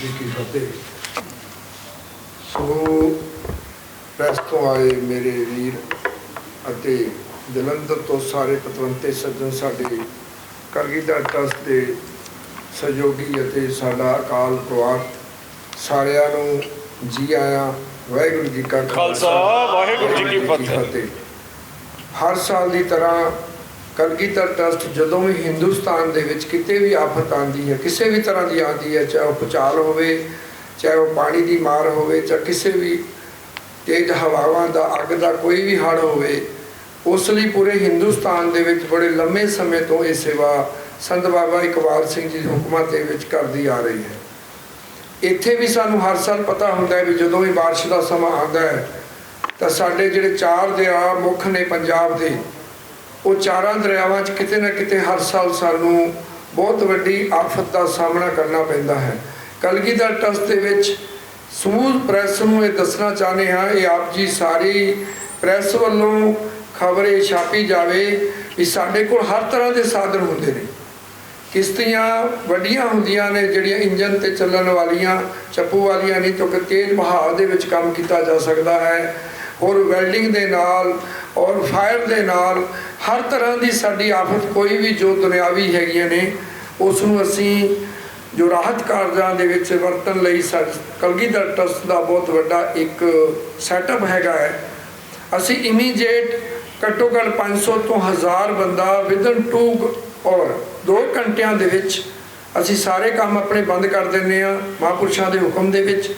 ਜੀ ਕੀ ਫਤਿਹ ਸੋ ਪ੍ਰੈਸ ਤੋਂ ਆਏ ਮੇਰੇ ਵੀਰ ਅਤੇ ਜਲੰਧਰ ਤੋਂ ਸਾਰੇ ਪਤਵੰਤੇ ਸੱਜਣ ਸਾਡੇ ਕਰਗੀਦਾਰ ਟਰਸਟ ਦੇ ਸਹਿਯੋਗੀ ਅਤੇ ਸਾਡਾ ਅਕਾਲ ਪਰਿਵਾਰ ਸਾਰਿਆਂ ਨੂੰ ਜੀ ਆਇਆਂ। ਵਾਹਿਗੁਰੂ ਜੀ ਕਾ ਖਾਲਸਾ, ਵਾਹਿਗੁਰੂ ਜੀ ਕੀ ਫਤਿਹ। ਹਰ ਸਾਲ ਦੀ ਤਰ੍ਹਾਂ ਕਲਗੀਧਰ ਟਰਸਟ ਜਦੋਂ ਵੀ ਹਿੰਦੁਸਤਾਨ ਦੇ ਵਿੱਚ ਕਿਤੇ ਵੀ ਆਫਤ ਆਉਂਦੀ ਹੈ, ਕਿਸੇ ਵੀ ਤਰ੍ਹਾਂ ਦੀ ਆਉਂਦੀ ਹੈ, ਚਾਹੇ ਉਹ ਭੁਚਾਲ ਹੋਵੇ, ਚਾਹੇ ਉਹ ਪਾਣੀ ਦੀ ਮਾਰ ਹੋਵੇ, ਚਾਹੇ ਕਿਸੇ ਵੀ ਤੇਜ਼ ਹਵਾਵਾਂ ਦਾ, ਅੱਗ ਦਾ ਕੋਈ ਵੀ ਹੜ੍ਹ ਹੋਵੇ, ਉਸ ਲਈ ਪੂਰੇ ਹਿੰਦੁਸਤਾਨ ਦੇ ਵਿੱਚ ਬੜੇ ਲੰਮੇ ਸਮੇਂ ਤੋਂ ਇਹ ਸੇਵਾ ਸੰਤ ਬਾਬਾ ਇਕਬਾਲ ਸਿੰਘ ਜੀ ਦੀ ਹੁਕਮਾਂ ਦੇ ਵਿੱਚ ਕਰਦੀ ਆ ਰਹੀ ਹੈ। ਇੱਥੇ ਵੀ ਸਾਨੂੰ ਹਰ ਸਾਲ ਪਤਾ ਹੁੰਦਾ ਹੈ ਵੀ ਜਦੋਂ ਵੀ ਬਾਰਿਸ਼ ਦਾ ਸਮਾਂ ਆਉਂਦਾ ਹੈ, ਤਾਂ ਸਾਡੇ ਜਿਹੜੇ ਚਾਰ ਦਰਿਆ ਮੁੱਖ ਨੇ ਪੰਜਾਬ ਦੇ ਉਹ ਚਾਰਾਂ ਦਰਿਆਵਾਂ 'ਚ ਕਿਤੇ ਨਾ ਕਿਤੇ ਹਰ ਸਾਲ ਸਾਨੂੰ ਬਹੁਤ ਵੱਡੀ ਆਫਤ ਦਾ ਸਾਹਮਣਾ ਕਰਨਾ ਪੈਂਦਾ ਹੈ। ਕਲਗੀਧਰ ਟਰਸਟ ਦੇ ਵਿੱਚ ਸਮੂਹ ਪ੍ਰੈਸ ਨੂੰ ਇਹ ਦੱਸਣਾ ਚਾਹੁੰਦੇ ਹਾਂ, ਇਹ ਆਪ ਜੀ ਸਾਰੀ ਪ੍ਰੈਸ ਵੱਲੋਂ ਖਬਰ ਇਹ ਛਾਪੀ ਜਾਵੇ ਵੀ ਸਾਡੇ ਕੋਲ ਹਰ ਤਰ੍ਹਾਂ ਦੇ ਸਾਧਨ ਹੁੰਦੇ ਨੇ। ਕਿਸ਼ਤੀਆਂ ਵੱਡੀਆਂ ਹੁੰਦੀਆਂ ਨੇ, ਜਿਹੜੀਆਂ ਇੰਜਨ ਤੇ ਚੱਲਣ ਵਾਲੀਆਂ, ਚੱਪੂ ਵਾਲੀਆਂ, ਨਹੀਂ ਤਾਂ ਕਿ ਤੇਜ਼ ਵਹਾਅ ਦੇ ਵਿੱਚ ਕੰਮ ਕੀਤਾ ਜਾ ਸਕਦਾ ਹੈ। ਔਰ ਵੈਲਡਿੰਗ ਦੇ ਨਾਲ ਔਰ ਫਾਇਰ ਦੇ ਨਾਲ ਹਰ ਤਰ੍ਹਾਂ ਦੀ ਸਾਡੀ ਆਫਤ ਕੋਈ ਵੀ ਜੋ ਦੁਨਿਆਵੀ ਹੈਗੀਆਂ ਨੇ ਉਸ ਨੂੰ ਅਸੀਂ ਜੋ ਰਾਹਤ ਕਾਰਜਾਂ ਦੇ ਵਿੱਚ ਵਰਤਣ ਲਈ ਸਾਡ- ਕਲਗੀਧਰ ਟਰਸਟ ਦਾ ਬਹੁਤ ਵੱਡਾ ਇੱਕ ਸੈਟਅਪ ਹੈਗਾ ਹੈ। ਅਸੀਂ ਇਮੀਡੀਏਟ ਘੱਟੋ ਘੱਟ 500 ਤੋਂ 1000 ਬੰਦਾ ਵਿਦਨ 2 ਔਰ 2 ਘੰਟਿਆਂ ਦੇ ਵਿੱਚ ਅਸੀਂ ਸਾਰੇ ਕੰਮ ਆਪਣੇ ਬੰਦ ਕਰ ਦਿੰਦੇ ਆ ਮਹਾਂਪੁਰਸ਼ਾਂ ਦੇ ਹੁਕਮ ਦੇ ਵਿੱਚ।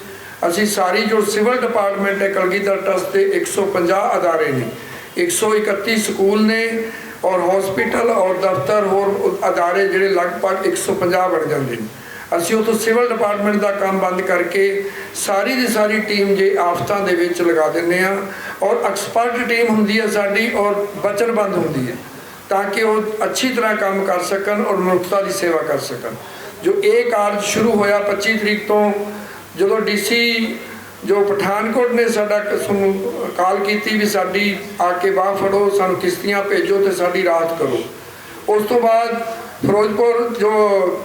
ਅਸੀਂ ਸਾਰੀ ਜੋ ਸਿਵਲ ਡਿਪਾਰਟਮੈਂਟ ਹੈ ਕਲਗੀਧਰ ਟਰਸਟ ਦੇ 150 ਅਦਾਰੇ ਨੇ 131 ਸਕੂਲ ਨੇ ਔਰ ਹਸਪੀਟਲ ਔਰ ਦਫ਼ਤਰ ਹੋਰ ਅਦਾਰੇ ਜਿਹੜੇ ਲਗਭਗ 150 ਬਣ ਜਾਂਦੇ ਨੇ। ਅਸੀਂ ਉਹ ਸਿਵਲ ਡਿਪਾਰਟਮੈਂਟ ਦਾ ਕੰਮ ਬੰਦ ਕਰਕੇ ਸਾਰੀ ਦੀ ਸਾਰੀ ਟੀਮ ਜੇ ਆਫਤਾਂ ਦੇ ਵਿੱਚ ਲਗਾ ਦਿੰਦੇ ਆ ਔਰ ਐਕਸਪਰਟ ਟੀਮ ਹੁੰਦੀ ਹੈ ਸਾਡੀ ਔਰ ਬਚਨਬੰਦ ਹੁੰਦੀ ਹੈ ਤਾਂ ਕਿ ਉਹ ਅੱਛੀ ਤਰ੍ਹਾਂ ਕੰਮ ਕਰ ਸਕਣ ਔਰ ਮਨੁੱਖਤਾ ਦੀ ਸੇਵਾ ਕਰ ਸਕਣ। ਜੋ ਇਹ ਕਾਰਜ ਸ਼ੁਰੂ ਹੋਇਆ 25 ਤਰੀਕ ਤੋਂ ਜਦੋਂ ਡੀਸੀ ਜੋ ਪਠਾਨਕੋਟ ਨੇ ਸਾਡਾ ਸਾਨੂੰ ਕਾਲ ਕੀਤੀ ਵੀ ਸਾਡੀ ਆ ਕੇ ਬਾਹ ਫੜੋ, ਸਾਨੂੰ ਕਿਸ਼ਤੀਆਂ ਭੇਜੋ ਤੇ ਸਾਡੀ ਰਾਹਤ ਕਰੋ। ਉਸ ਤੋਂ ਬਾਅਦ ਫਿਰੋਜ਼ਪੁਰ ਜੋ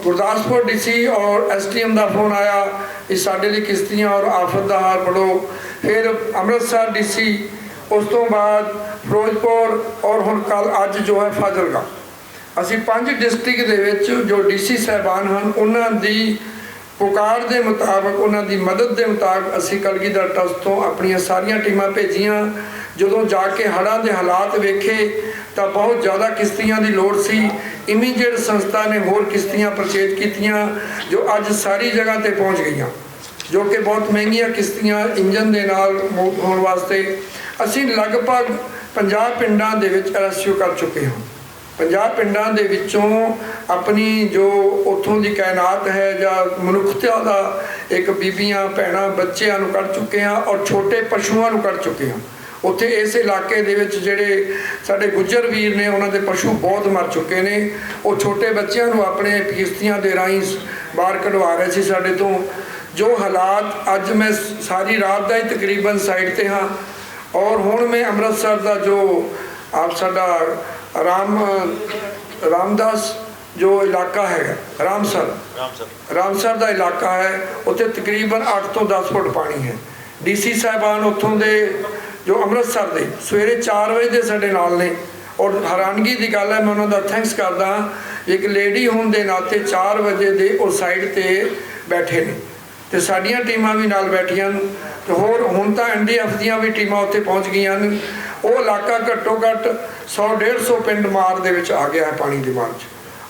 ਗੁਰਦਾਸਪੁਰ ਡੀਸੀ ਔਰ ਐਸਟੀਐਮ ਦਾ ਫੋਨ ਆਇਆ ਕਿ ਸਾਡੇ ਲਈ ਕਿਸ਼ਤੀਆਂ ਔਰ ਆਫਤ ਦਾ ਹਾਲ ਪੜੋ ਫਿਰ ਅੰਮ੍ਰਿਤਸਰ ਡੀਸੀ ਉਸ ਤੋਂ ਬਾਅਦ ਫਿਰੋਜ਼ਪੁਰ ਔਰ ਹੁਣ ਕੱਲ ਅੱਜ ਜੋ ਹੈ ਫਾਜ਼ਿਲਕਾ। ਅਸੀਂ ਪੰਜ ਡਿਸਟ੍ਰਿਕਟ ਦੇ ਵਿੱਚ ਜੋ ਡੀਸੀ ਸਹਿਬਾਨ ਹਨ, ਉਹਨਾਂ ਦੀ ਪੁਕਾਰ ਦੇ ਮੁਤਾਬਕ, ਉਹਨਾਂ ਦੀ ਮਦਦ ਦੇ ਮੁਤਾਬਕ ਅਸੀਂ ਕਲਗੀਧਰ ਟਰਸਟ ਤੋਂ ਆਪਣੀਆਂ ਸਾਰੀਆਂ ਟੀਮਾਂ ਭੇਜੀਆਂ। ਜਦੋਂ ਜਾ ਕੇ ਹੜ੍ਹਾਂ ਦੇ ਹਾਲਾਤ ਵੇਖੇ, ਤਾਂ ਬਹੁਤ ਜ਼ਿਆਦਾ ਕਿਸ਼ਤੀਆਂ ਦੀ ਲੋੜ ਸੀ। ਇਮੀਡੀਏਟ ਸੰਸਥਾ ਨੇ ਹੋਰ ਕਿਸ਼ਤੀਆਂ ਪਰਚੇਜ ਕੀਤੀਆਂ, ਜੋ ਅੱਜ ਸਾਰੀ ਜਗ੍ਹਾ ਤੇ ਪਹੁੰਚ ਗਈਆਂ। ਜੋ ਕਿ ਬਹੁਤ ਮਹਿੰਗੀਆਂ ਕਿਸ਼ਤੀਆਂ ਇੰਜਨ ਦੇ ਨਾਲ ਮੂਵ ਹੋਣ ਵਾਸਤੇ ਅਸੀਂ ਲਗਭਗ 50 ਪਿੰਡਾਂ ਦੇ ਵਿੱਚ ਰੈਸਕਿਊ ਕਰ ਚੁੱਕੇ ਹਾਂ। 50 ਪਿੰਡਾਂ ਦੇ ਵਿੱਚੋਂ ਆਪਣੀ ਜੋ ਉੱਥੋਂ ਦੀ ਕਾਇਨਾਤ ਹੈ ਜਾਂ ਮਨੁੱਖਤਾ ਦਾ ਇੱਕ ਬੀਬੀਆਂ, ਭੈਣਾਂ, ਬੱਚਿਆਂ ਨੂੰ ਕੱਢ ਚੁੱਕੇ ਹਾਂ ਔਰ ਛੋਟੇ ਪਸ਼ੂਆਂ ਨੂੰ ਕੱਢ ਚੁੱਕੇ ਹਾਂ। ਉੱਥੇ ਇਸ ਇਲਾਕੇ ਦੇ ਵਿੱਚ ਜਿਹੜੇ ਸਾਡੇ ਗੁੱਜਰ ਵੀਰ ਨੇ, ਉਹਨਾਂ ਦੇ ਪਸ਼ੂ ਬਹੁਤ ਮਰ ਚੁੱਕੇ ਨੇ। ਉਹ ਛੋਟੇ ਬੱਚਿਆਂ ਨੂੰ ਆਪਣੇ ਕਿਸ਼ਤੀਆਂ ਦੇ ਰਾਹੀਂ ਬਾਹਰ ਕਢਵਾ ਰਹੇ ਸੀ ਸਾਡੇ ਤੋਂ। ਜੋ ਹਾਲਾਤ ਅੱਜ ਮੈਂ ਸਾਰੀ ਰਾਤ ਦਾ ਹੀ ਤਕਰੀਬਨ ਸਾਈਡ ਤੇ ਹਾਂ। ਔਰ ਹੁਣ ਮੈਂ ਅੰਮ੍ਰਿਤਸਰ ਦਾ ਜੋ ਆਪ ਸਾਡਾ ਰਾਮ ਰਾਮਦਾਸ ਜੋ ਇਲਾਕਾ ਹੈਗਾ ਰਾਮਸਰ। ਰਾਮ ਸਰ ਰਾਮਸਰ ਦਾ ਇਲਾਕਾ ਹੈ ਉੱਥੇ ਤਕਰੀਬਨ 8 ਤੋਂ 10 ਫੁੱਟ ਪਾਣੀ ਹੈ। ਡੀਸੀ ਸਾਹਿਬਾਨ ਉੱਥੋਂ ਦੇ ਜੋ ਅੰਮ੍ਰਿਤਸਰ ਦੇ ਸਵੇਰੇ 4 ਵਜੇ ਦੇ ਸਾਡੇ ਨਾਲ ਨੇ। ਔਰ ਹੈਰਾਨਗੀ ਦੀ ਗੱਲ ਹੈ ਮੈਂ ਉਹਨਾਂ ਦਾ ਥੈਂਕਸ ਕਰਦਾ ਇੱਕ ਲੇਡੀ ਹੋਣ ਦੇ ਨਾਤੇ 4 ਵਜੇ ਦੇ ਉਹ ਸਾਈਡ ਤੇ ਬੈਠੇ ਨੇ। ਤੇ ਸਾਡੀਆਂ ਟੀਮਾਂ ਵੀ ਨਾਲ ਬੈਠੀਆਂ ਤੇ ਹੋਰ ਹੁਣ ਤਾਂ ਐਨਡੀਐਫ ਦੀਆਂ ਵੀ ਟੀਮਾਂ ਉੱਥੇ ਪਹੁੰਚ ਗਈਆਂ ਨੇ ਉਹ ਇਲਾਕਾ ਘੱਟੋ ਘੱਟ 100 150 ਪਿੰਡ ਮਾਰ ਦੇ ਵਿੱਚ ਆ ਗਿਆ ਹੈ ਪਾਣੀ ਦੀ ਮਾਰ 'ਚ।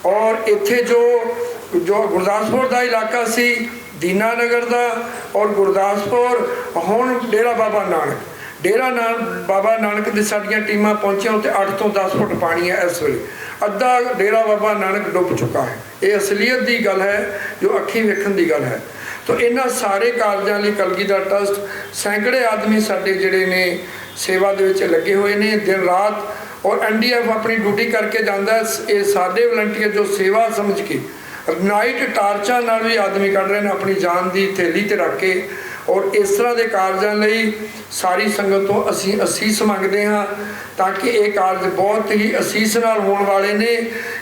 ਔਰ ਇੱਥੇ ਜੋ ਜੋ ਗੁਰਦਾਸਪੁਰ ਦਾ ਇਲਾਕਾ ਸੀ, ਦੀਨਾਨਗਰ ਦਾ, ਔਰ ਗੁਰਦਾਸਪੁਰ, ਹੁਣ ਡੇਰਾ ਬਾਬਾ ਨਾਨਕ। ਡੇਰਾ ਨਾਨਕ ਬਾਬਾ ਨਾਨਕ ਦੀ ਸਾਡੀਆਂ ਟੀਮਾਂ ਪਹੁੰਚੀਆਂ ਉੱਤੇ 8 ਤੋਂ 10 ਫੁੱਟ ਪਾਣੀ ਹੈ ਇਸ ਵੇਲੇ। ਅੱਧਾ ਡੇਰਾ ਬਾਬਾ ਨਾਨਕ ਡੁੱਬ ਚੁੱਕਾ ਹੈ। ਇਹ ਅਸਲੀਅਤ ਦੀ ਗੱਲ ਹੈ, ਜੋ ਅੱਖੀਂ ਵੇਖਣ ਦੀ ਗੱਲ ਹੈ। ਤਾਂ ਇਹਨਾਂ ਸਾਰੇ ਕਾਰਜਾਂ ਲਈ ਕਲਗੀਧਰ ਟਰਸਟ, ਸੈਂਕੜੇ ਆਦਮੀ ਸਾਡੇ ਜਿਹੜੇ ਨੇ ਸੇਵਾ ਦੇ ਵਿੱਚ ਲੱਗੇ ਹੋਏ ਨੇ, ਦਿਨ ਰਾਤ ਔਰ ਐਨਡੀਐਫ ਆਪਣੀ ਡਿਊਟੀ ਕਰਕੇ ਜਾਂਦਾ ਹੈ। ਇਹ ਸਾਡੇ ਵਲੰਟੀਅਰ ਜੋ ਸੇਵਾ ਸਮਝ ਕੇ ਨਾਈਟ ਟਾਰਚਾਂ ਨਾਲ ਵੀ ਆਦਮੀ ਕੱਢ ਰਹੇ ਨੇ ਆਪਣੀ ਜਾਨ ਦੀ ਥੈਲੀ ਤੇ ਰੱਖ ਕੇ ਔਰ ਇਸ ਤਰ੍ਹਾਂ ਦੇ ਕਾਰਜਾਂ ਲਈ ਸਾਰੀ ਸੰਗਤ ਤੋਂ ਅਸੀਂ ਅਸੀਸ ਮੰਗਦੇ ਹਾਂ ਤਾਂ ਕਿ ਇਹ ਕਾਰਜ ਬਹੁਤ ਹੀ ਅਸੀਸ ਨਾਲ ਹੋਣ ਵਾਲੇ ਨੇ,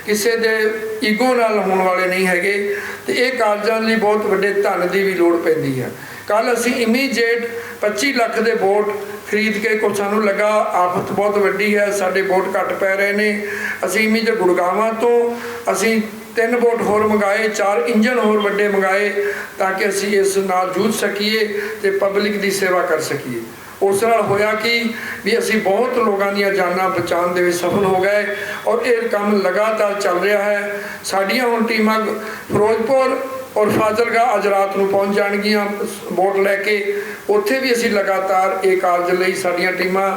ਕਿਸੇ ਦੇ ਈਗੋ ਨਾਲ ਹੋਣ ਵਾਲੇ ਨਹੀਂ ਹੈਗੇ ਤੇ ਇਹ ਕਾਰਜਾਂ ਲਈ ਬਹੁਤ ਵੱਡੇ ਧਨ ਦੀ ਵੀ ਲੋੜ ਪੈਂਦੀ ਹੈ ਕੱਲ ਅਸੀਂ ਇਮੀਡੀਏਟ 25 ਲੱਖ ਦੇ ਵੋਟ ਖਰੀਦ ਕੇ ਕੋ ਸਾਨੂੰ ਲੱਗਾ। ਆਫਤ ਬਹੁਤ ਵੱਡੀ ਹੈ, ਸਾਡੇ ਵੋਟ ਘੱਟ ਪੈ ਰਹੇ ਨੇ। ਅਸੀਂ ਇਮੀਡੀਏਟ ਗੁੜਗਾਵਾਂ ਤੋਂ ਅਸੀਂ ਤਿੰਨ ਬੋਟ ਹੋਰ ਮੰਗਾਏ, ਚਾਰ ਇੰਜਨ ਹੋਰ ਵੱਡੇ ਮੰਗਾਏ ਤਾਂ ਕਿ ਅਸੀਂ ਇਸ ਨਾਲ ਜੂਝ ਸਕੀਏ ਤੇ ਪਬਲਿਕ ਦੀ ਸੇਵਾ ਕਰ ਸਕੀਏ। ਉਸ ਨਾਲ ਹੋਇਆ ਕਿ ਵੀ ਅਸੀਂ ਬਹੁਤ ਲੋਕਾਂ ਦੀਆਂ ਜਾਨਾਂ ਬਚਾਉਣ ਦੇ ਵਿੱਚ ਸਫਲ ਹੋ ਗਏ ਔਰ ਇਹ ਕੰਮ ਲਗਾਤਾਰ ਚੱਲ ਰਿਹਾ ਹੈ। ਸਾਡੀਆਂ ਹੁਣ ਟੀਮਾਂ ਫਿਰੋਜ਼ਪੁਰ ਔਰ ਫਾਜ਼ਿਲਕਾ ਅੱਜ ਰਾਤ ਨੂੰ ਪਹੁੰਚ ਜਾਣਗੀਆਂ ਵੋਟ ਲੈ ਕੇ। ਉੱਥੇ ਵੀ ਅਸੀਂ ਲਗਾਤਾਰ ਇਹ ਕਾਰਜ ਲਈ ਸਾਡੀਆਂ ਟੀਮਾਂ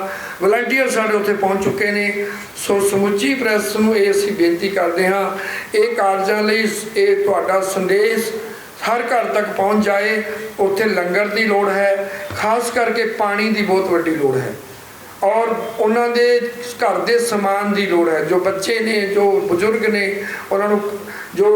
ਵਲੰਟੀਅਰ ਸਾਡੇ ਉੱਥੇ ਪਹੁੰਚ ਚੁੱਕੇ ਨੇ। ਸੋ ਸਮੁੱਚੀ ਪ੍ਰੈਸ ਨੂੰ ਇਹ ਅਸੀਂ ਬੇਨਤੀ ਕਰਦੇ ਹਾਂ, ਇਹ ਕਾਰਜਾਂ ਲਈ ਇਹ ਤੁਹਾਡਾ ਸੰਦੇਸ਼ ਹਰ ਘਰ ਤੱਕ ਪਹੁੰਚ ਜਾਏ। ਉੱਥੇ ਲੰਗਰ ਦੀ ਲੋੜ ਹੈ, ਖਾਸ ਕਰਕੇ ਪਾਣੀ ਦੀ ਬਹੁਤ ਵੱਡੀ ਲੋੜ ਹੈ। ਔਰ ਉਹਨਾਂ ਦੇ ਘਰ ਦੇ ਸਮਾਨ ਦੀ ਲੋੜ ਹੈ। ਜੋ ਬੱਚੇ ਨੇ, ਜੋ ਬਜ਼ੁਰਗ ਨੇ, ਉਹਨਾਂ ਨੂੰ ਜੋ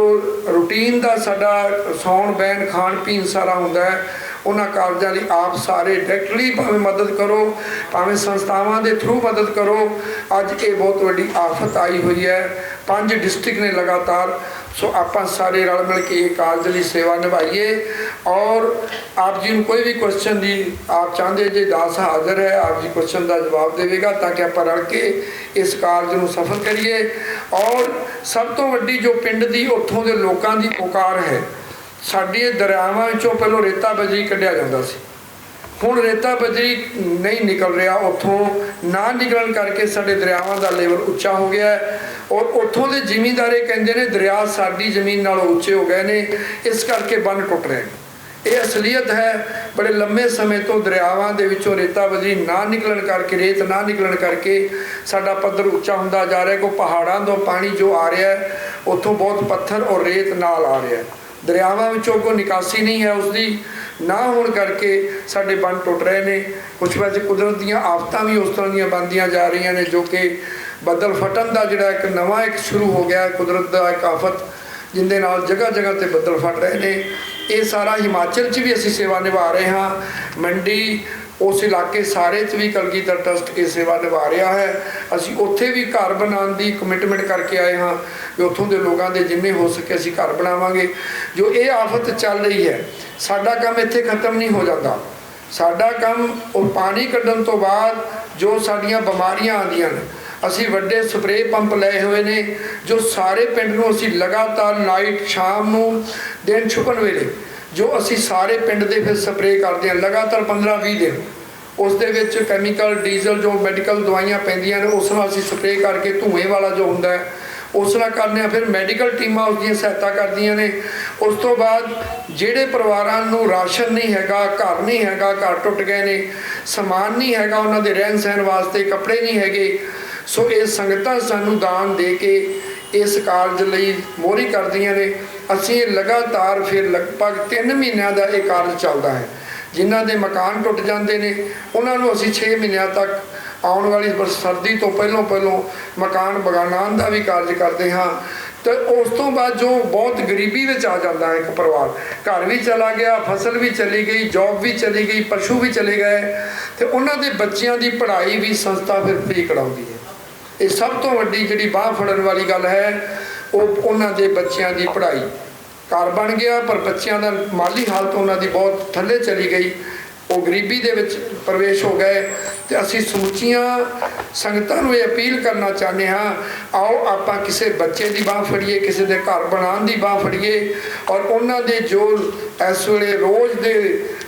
ਰੂਟੀਨ ਦਾ ਸਾਡਾ ਸੌਣ ਬੈਨ ਖਾਣ ਪੀਣ ਸਾਰਾ ਹੁੰਦਾ ਹੈ ਉਹਨਾਂ ਕਾਰਜਾਂ ਲਈ ਆਪ ਸਾਰੇ ਡਾਇਰੈਕਟਲੀ ਭਾਵੇਂ ਮਦਦ ਕਰੋ, ਭਾਵੇਂ ਸੰਸਥਾਵਾਂ ਦੇ ਥਰੂ ਮਦਦ ਕਰੋ, ਅੱਜ ਇਹ ਬਹੁਤ ਵੱਡੀ ਆਫਤ ਆਈ ਹੋਈ ਹੈ। ਪੰਜ ਡਿਸਟ੍ਰਿਕਟ ਨੇ ਲਗਾਤਾਰ, ਸੋ ਆਪਾਂ ਸਾਰੇ ਰਲ ਮਿਲ ਕੇ ਇਹ ਕਾਰਜ ਲਈ ਸੇਵਾ ਨਿਭਾਈਏ। ਔਰ ਆਪ ਜੀ ਨੂੰ ਕੋਈ ਵੀ ਕੁਐਸਚਨ ਦੀ ਆਪ ਚਾਹੁੰਦੇ ਜੇ ਦਾਸ ਹਾਜ਼ਰ ਹੈ, ਆਪ ਜੀ ਕੁਐਸਚਨ ਦਾ ਜਵਾਬ ਦੇਵੇਗਾ ਤਾਂ ਕਿ ਆਪਾਂ ਰਲ ਕੇ ਇਸ ਕਾਰਜ ਨੂੰ ਸਫਲ ਕਰੀਏ। ਔਰ ਸਭ ਤੋਂ ਵੱਡੀ ਜੋ ਪਿੰਡ ਦੀ, ਉੱਥੋਂ ਦੇ ਲੋਕਾਂ ਦੀ ਪੁਕਾਰ ਹੈ ਸਾਡੇ ਦਰਿਆਵਾਂ ਵਿੱਚੋਂ ਪਹਿਲਾਂ ਰੇਤਾ ਬਜਰੀ ਕੱਢਿਆ ਜਾਂਦਾ ਸੀ। ਹੁਣ ਰੇਤਾ ਬਜਰੀ ਨਹੀਂ ਨਿਕਲ ਰਿਹਾ, ਉੱਥੋਂ ਨਾ ਨਿਕਲਣ ਕਰਕੇ ਸਾਡੇ ਦਰਿਆਵਾਂ ਦਾ ਲੈਵਲ ਉੱਚਾ ਹੋ ਗਿਆ ਹੈ ਔਰ ਉੱਥੋਂ ਦੇ ਜ਼ਿਮੀਂਦਾਰੇ ਕਹਿੰਦੇ ਨੇ ਦਰਿਆ ਸਾਡੀ ਜ਼ਮੀਨ ਨਾਲੋਂ ਉੱਚੇ ਹੋ ਗਏ ਨੇ, ਇਸ ਕਰਕੇ ਬੰਨ ਟੁੱਟ ਰਹੇ ਇਹ ਅਸਲੀਅਤ ਹੈ, ਬੜੇ ਲੰਮੇ ਸਮੇਂ ਤੋਂ ਦਰਿਆਵਾਂ ਦੇ ਵਿੱਚੋਂ ਰੇਤਾ ਬਜਰੀ ਨਾ ਨਿਕਲਣ ਕਰਕੇ, ਰੇਤ ਨਾ ਨਿਕਲਣ ਕਰਕੇ ਸਾਡਾ ਪੱਧਰ ਉੱਚਾ ਹੁੰਦਾ ਜਾ ਰਿਹਾ ਕੋ ਪਹਾੜਾਂ ਤੋਂ ਪਾਣੀ ਜੋ ਆ ਰਿਹਾ ਹੈ, ਉੱਥੋਂ ਬਹੁਤ ਪੱਥਰ ਔਰ ਰੇਤ ਨਾਲ ਆ ਰਿਹਾ ਹੈ। ਦਰਿਆਵਾਂ ਵਿੱਚੋਂ ਕੋਈ ਨਿਕਾਸੀ ਨਹੀਂ ਹੈ ਉਸ ਦੀ ਨਾ ਹੋਣ ਕਰਕੇ ਸਾਡੇ ਬੰਨ ਟੁੱਟ ਰਹੇ ਨੇ। ਕੁਝ ਵਿੱਚ ਕੁਦਰਤ ਦੀਆਂ ਆਫਤਾਂ ਵੀ ਉਸ ਤਰ੍ਹਾਂ ਦੀਆਂ ਬਣਦੀਆਂ ਜਾ ਰਹੀਆਂ ਨੇ ਜੋ ਕਿ ਬੱਦਲ ਫਟਣ ਦਾ ਜਿਹੜਾ ਇੱਕ ਨਵਾਂ ਇੱਕ ਸ਼ੁਰੂ ਹੋ ਗਿਆ ਕੁਦਰਤ ਦਾ ਇੱਕ ਆਫਤ, ਜਿੰਦੇ ਨਾਲ ਜਗ੍ਹਾ ਜਗ੍ਹਾ ਤੇ ਬੱਦਲ ਫਟ ਰਹੇ ਨੇ। ਇਹ ਸਾਰਾ ਹਿਮਾਚਲ 'ਚ ਵੀ ਅਸੀਂ ਸੇਵਾ ਨਿਭਾ ਰਹੇ ਹਾਂ। ਮੰਡੀ ਉਸ ਇਲਾਕੇ ਸਾਰੇ 'ਚ ਵੀ ਕਲਗੀਧਰ ਟਰਸਟ ਇਹ ਸੇਵਾ ਨਿਭਾ ਰਿਹਾ ਹੈ। ਅਸੀਂ ਉੱਥੇ ਵੀ ਘਰ ਬਣਾਉਣ ਦੀ ਕਮਿਟਮੈਂਟ ਕਰਕੇ ਆਏ ਹਾਂ ਵੀ ਉੱਥੋਂ ਦੇ ਲੋਕਾਂ ਦੇ ਜਿੰਨੇ ਹੋ ਸਕੇ ਅਸੀਂ ਘਰ ਬਣਾਵਾਂਗੇ। ਜੋ ਇਹ ਆਫਤ ਚੱਲ ਰਹੀ ਹੈ, ਸਾਡਾ ਕੰਮ ਇੱਥੇ ਖਤਮ ਨਹੀਂ ਹੋ ਜਾਂਦਾ। ਸਾਡਾ ਕੰਮ ਉਹ ਪਾਣੀ ਕੱਢਣ ਤੋਂ ਬਾਅਦ ਜੋ ਸਾਡੀਆਂ ਬਿਮਾਰੀਆਂ ਆਉਂਦੀਆਂ ਨੇ, ਅਸੀਂ ਵੱਡੇ ਸਪਰੇਅ ਪੰਪ ਲਏ ਹੋਏ ਨੇ, ਜੋ ਸਾਰੇ ਪਿੰਡ ਨੂੰ ਅਸੀਂ ਲਗਾਤਾਰ ਨਾਈਟ ਸ਼ਾਮ ਨੂੰ ਦਿਨ ਛੁਪਣ ਵੇਲੇ ਜੋ ਅਸੀਂ ਸਾਰੇ ਪਿੰਡ ਦੇ ਫਿਰ ਸਪਰੇਅ ਕਰਦੇ ਹਾਂ, ਲਗਾਤਾਰ 15-20 ਦਿਨ। ਉਸ ਦੇ ਵਿੱਚ ਕੈਮੀਕਲ ਡੀਜ਼ਲ ਜੋ ਮੈਡੀਕਲ ਦਵਾਈਆਂ ਪੈਂਦੀਆਂ ਨੇ, ਉਸ ਨਾਲ ਅਸੀਂ ਸਪਰੇਅ ਕਰਕੇ ਧੂਏ ਵਾਲਾ ਜੋ ਹੁੰਦਾ ਹੈ, ਉਸ ਨਾਲ ਕਰਦੇ ਆ ਫਿਰ ਮੈਡੀਕਲ ਟੀਮਾਂ ਉਸ ਦੀਆਂ ਸਹਾਇਤਾ ਕਰਦੀਆਂ ਨੇ। ਉਸ ਤੋਂ ਬਾਅਦ ਜਿਹੜੇ ਪਰਿਵਾਰਾਂ ਨੂੰ ਰਾਸ਼ਨ ਨਹੀਂ ਹੈਗਾ, ਘਰ ਨਹੀਂ ਹੈਗਾ, ਘਰ ਟੁੱਟ ਗਏ ਨੇ, ਸਮਾਨ ਨਹੀਂ ਹੈਗਾ, ਉਹਨਾਂ ਦੇ ਰਹਿਣ ਸਹਿਣ ਵਾਸਤੇ ਕੱਪੜੇ ਨਹੀਂ ਹੈਗੇ, ਸੋ ਇਹ ਸੰਗਤਾਂ ਸਾਨੂੰ ਦਾਨ ਦੇ ਕੇ ਇਸ ਕਾਰਜ ਲਈ ਮੋਹਰੀ ਕਰਦੀਆਂ ਨੇ। ਅਸੀਂ ਲਗਾਤਾਰ ਫਿਰ ਲਗਭਗ 3 ਮਹੀਨਿਆਂ ਦਾ ਇਹ ਕਾਰਜ ਚੱਲਦਾ ਹੈ। ਜਿਨ੍ਹਾਂ ਦੇ ਮਕਾਨ ਟੁੱਟ ਜਾਂਦੇ ਨੇ, ਉਹਨਾਂ ਨੂੰ ਅਸੀਂ 6 ਮਹੀਨਿਆਂ ਤੱਕ ਆਉਣ ਵਾਲੀ ਸਰਦੀ ਤੋਂ ਪਹਿਲਾਂ ਪਹਿਲਾਂ ਮਕਾਨ ਬਗਾਨਾਨ ਦਾ ਵੀ ਕਾਰਜ ਕਰਦੇ ਹਾਂ। ਤੇ ਉਸ ਤੋਂ ਬਾਅਦ ਜੋ ਬਹੁਤ ਗਰੀਬੀ ਵਿੱਚ ਆ ਜਾਂਦਾ ਹੈ ਇੱਕ ਪਰਿਵਾਰ। ਘਰ ਵੀ ਚਲਾ ਗਿਆ, ਫਸਲ ਵੀ ਚਲੀ ਗਈ ਜੌਬ ਵੀ ਚਲੀ ਗਈ, ਪਸ਼ੂ ਵੀ ਚਲੇ ਗਏ। ਤੇ ਉਹਨਾਂ ਦੇ ਬੱਚਿਆਂ ਦੀ ਪੜ੍ਹਾਈ ਵੀ ਸੰਸਥਾ ਫਿਰ ਫ੍ਰੀ ਕਰਾਉਂਦੀ ਹੈ। ਇਹ ਸਭ ਤੋਂ ਵੱਡੀ ਜਿਹੜੀ ਬਾਹ ਫੜਨ ਵਾਲੀ ਗੱਲ ਹੈ ਉਹ ਉਹਨਾਂ ਦੇ ਬੱਚਿਆਂ ਦੀ ਪੜ੍ਹਾਈ ਘਰ ਬਣ ਗਿਆ, ਪਰ ਬੱਚਿਆਂ ਦਾ ਮਾਲੀ ਹਾਲਤ ਉਹਨਾਂ ਦੀ ਬਹੁਤ ਥੱਲੇ ਚਲੀ ਗਈ। ਉਹ ਗਰੀਬੀ ਦੇ ਵਿੱਚ ਪ੍ਰਵੇਸ਼ ਹੋ ਗਏ ਤੇ ਅਸੀਂ ਸਮੁੱਚੀਆਂ ਸੰਗਤਾਂ ਨੂੰ ਇਹ ਅਪੀਲ ਕਰਨਾ ਚਾਹੁੰਦੇ ਹਾਂ, ਆਓ ਆਪਾਂ ਕਿਸੇ ਬੱਚੇ ਦੀ ਬਾਹ ਫੜੀਏ, ਕਿਸੇ ਦੇ ਘਰ ਬਣਾਉਣ ਦੀ ਬਾਹ ਫੜੀਏ ਔਰ ਉਹਨਾਂ ਦੇ ਜੋ ਇਸ ਵੇਲੇ ਰੋਜ਼ ਦੇ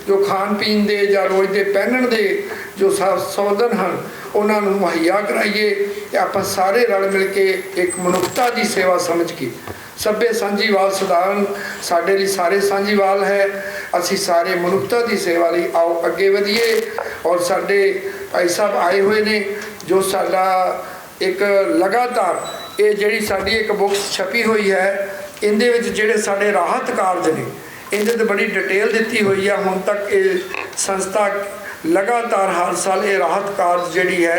ਜੋ ਖਾਣ ਪੀਣ ਦੇ ਜਾਂ ਰੋਜ਼ ਦੇ ਪਹਿਨਣ ਦੇ ਜੋ ਸਾ- ਸਾਧਨ ਹਨ, ਉਹਨਾਂ ਨੂੰ ਮੁਹੱਈਆ ਕਰਾਈਏ ਤੇ ਆਪਾਂ ਸਾਰੇ ਰਲ ਮਿਲ ਕੇ ਇੱਕ ਮਨੁੱਖਤਾ ਦੀ ਸੇਵਾ ਸਮਝ ਕੇ ਸਭੇ ਸਾਂਝੀਵਾਲ ਸਦਾਨ ਸਾਡੇ ਲਈ ਸਾਰੇ ਸਾਂਝੀਵਾਲ ਹੈ। ਅਸੀਂ ਸਾਰੇ ਮਨੁੱਖਤਾ ਦੀ ਸੇਵਾ ਲਈ ਆਓ, ਅੱਗੇ ਵਧੀਏ। ਔਰ ਸਾਡੇ ਭਾਈ ਸਾਹਿਬ ਆਏ ਹੋਏ ਨੇ, ਜੋ ਸਾਡਾ ਇੱਕ ਲਗਾਤਾਰ ਇਹ ਜਿਹੜੀ ਸਾਡੀ ਇੱਕ ਬੁੱਕਸ ਛਪੀ ਹੋਈ ਹੈ, ਇਹਦੇ ਵਿੱਚ ਜਿਹੜੇ ਸਾਡੇ ਰਾਹਤ ਕਾਰਜ ਨੇ ਇਹਦੇ ਤੇ ਬੜੀ ਡਿਟੇਲ ਦਿੱਤੀ ਹੋਈ ਹੈ ਹੁਣ ਤੱਕ ਇਹ ਸੰਸਥਾ ਲਗਾਤਾਰ ਹਰ ਸਾਲ ਇਹ ਰਾਹਤ ਕਾਰਜ ਜਿਹੜੀ ਹੈ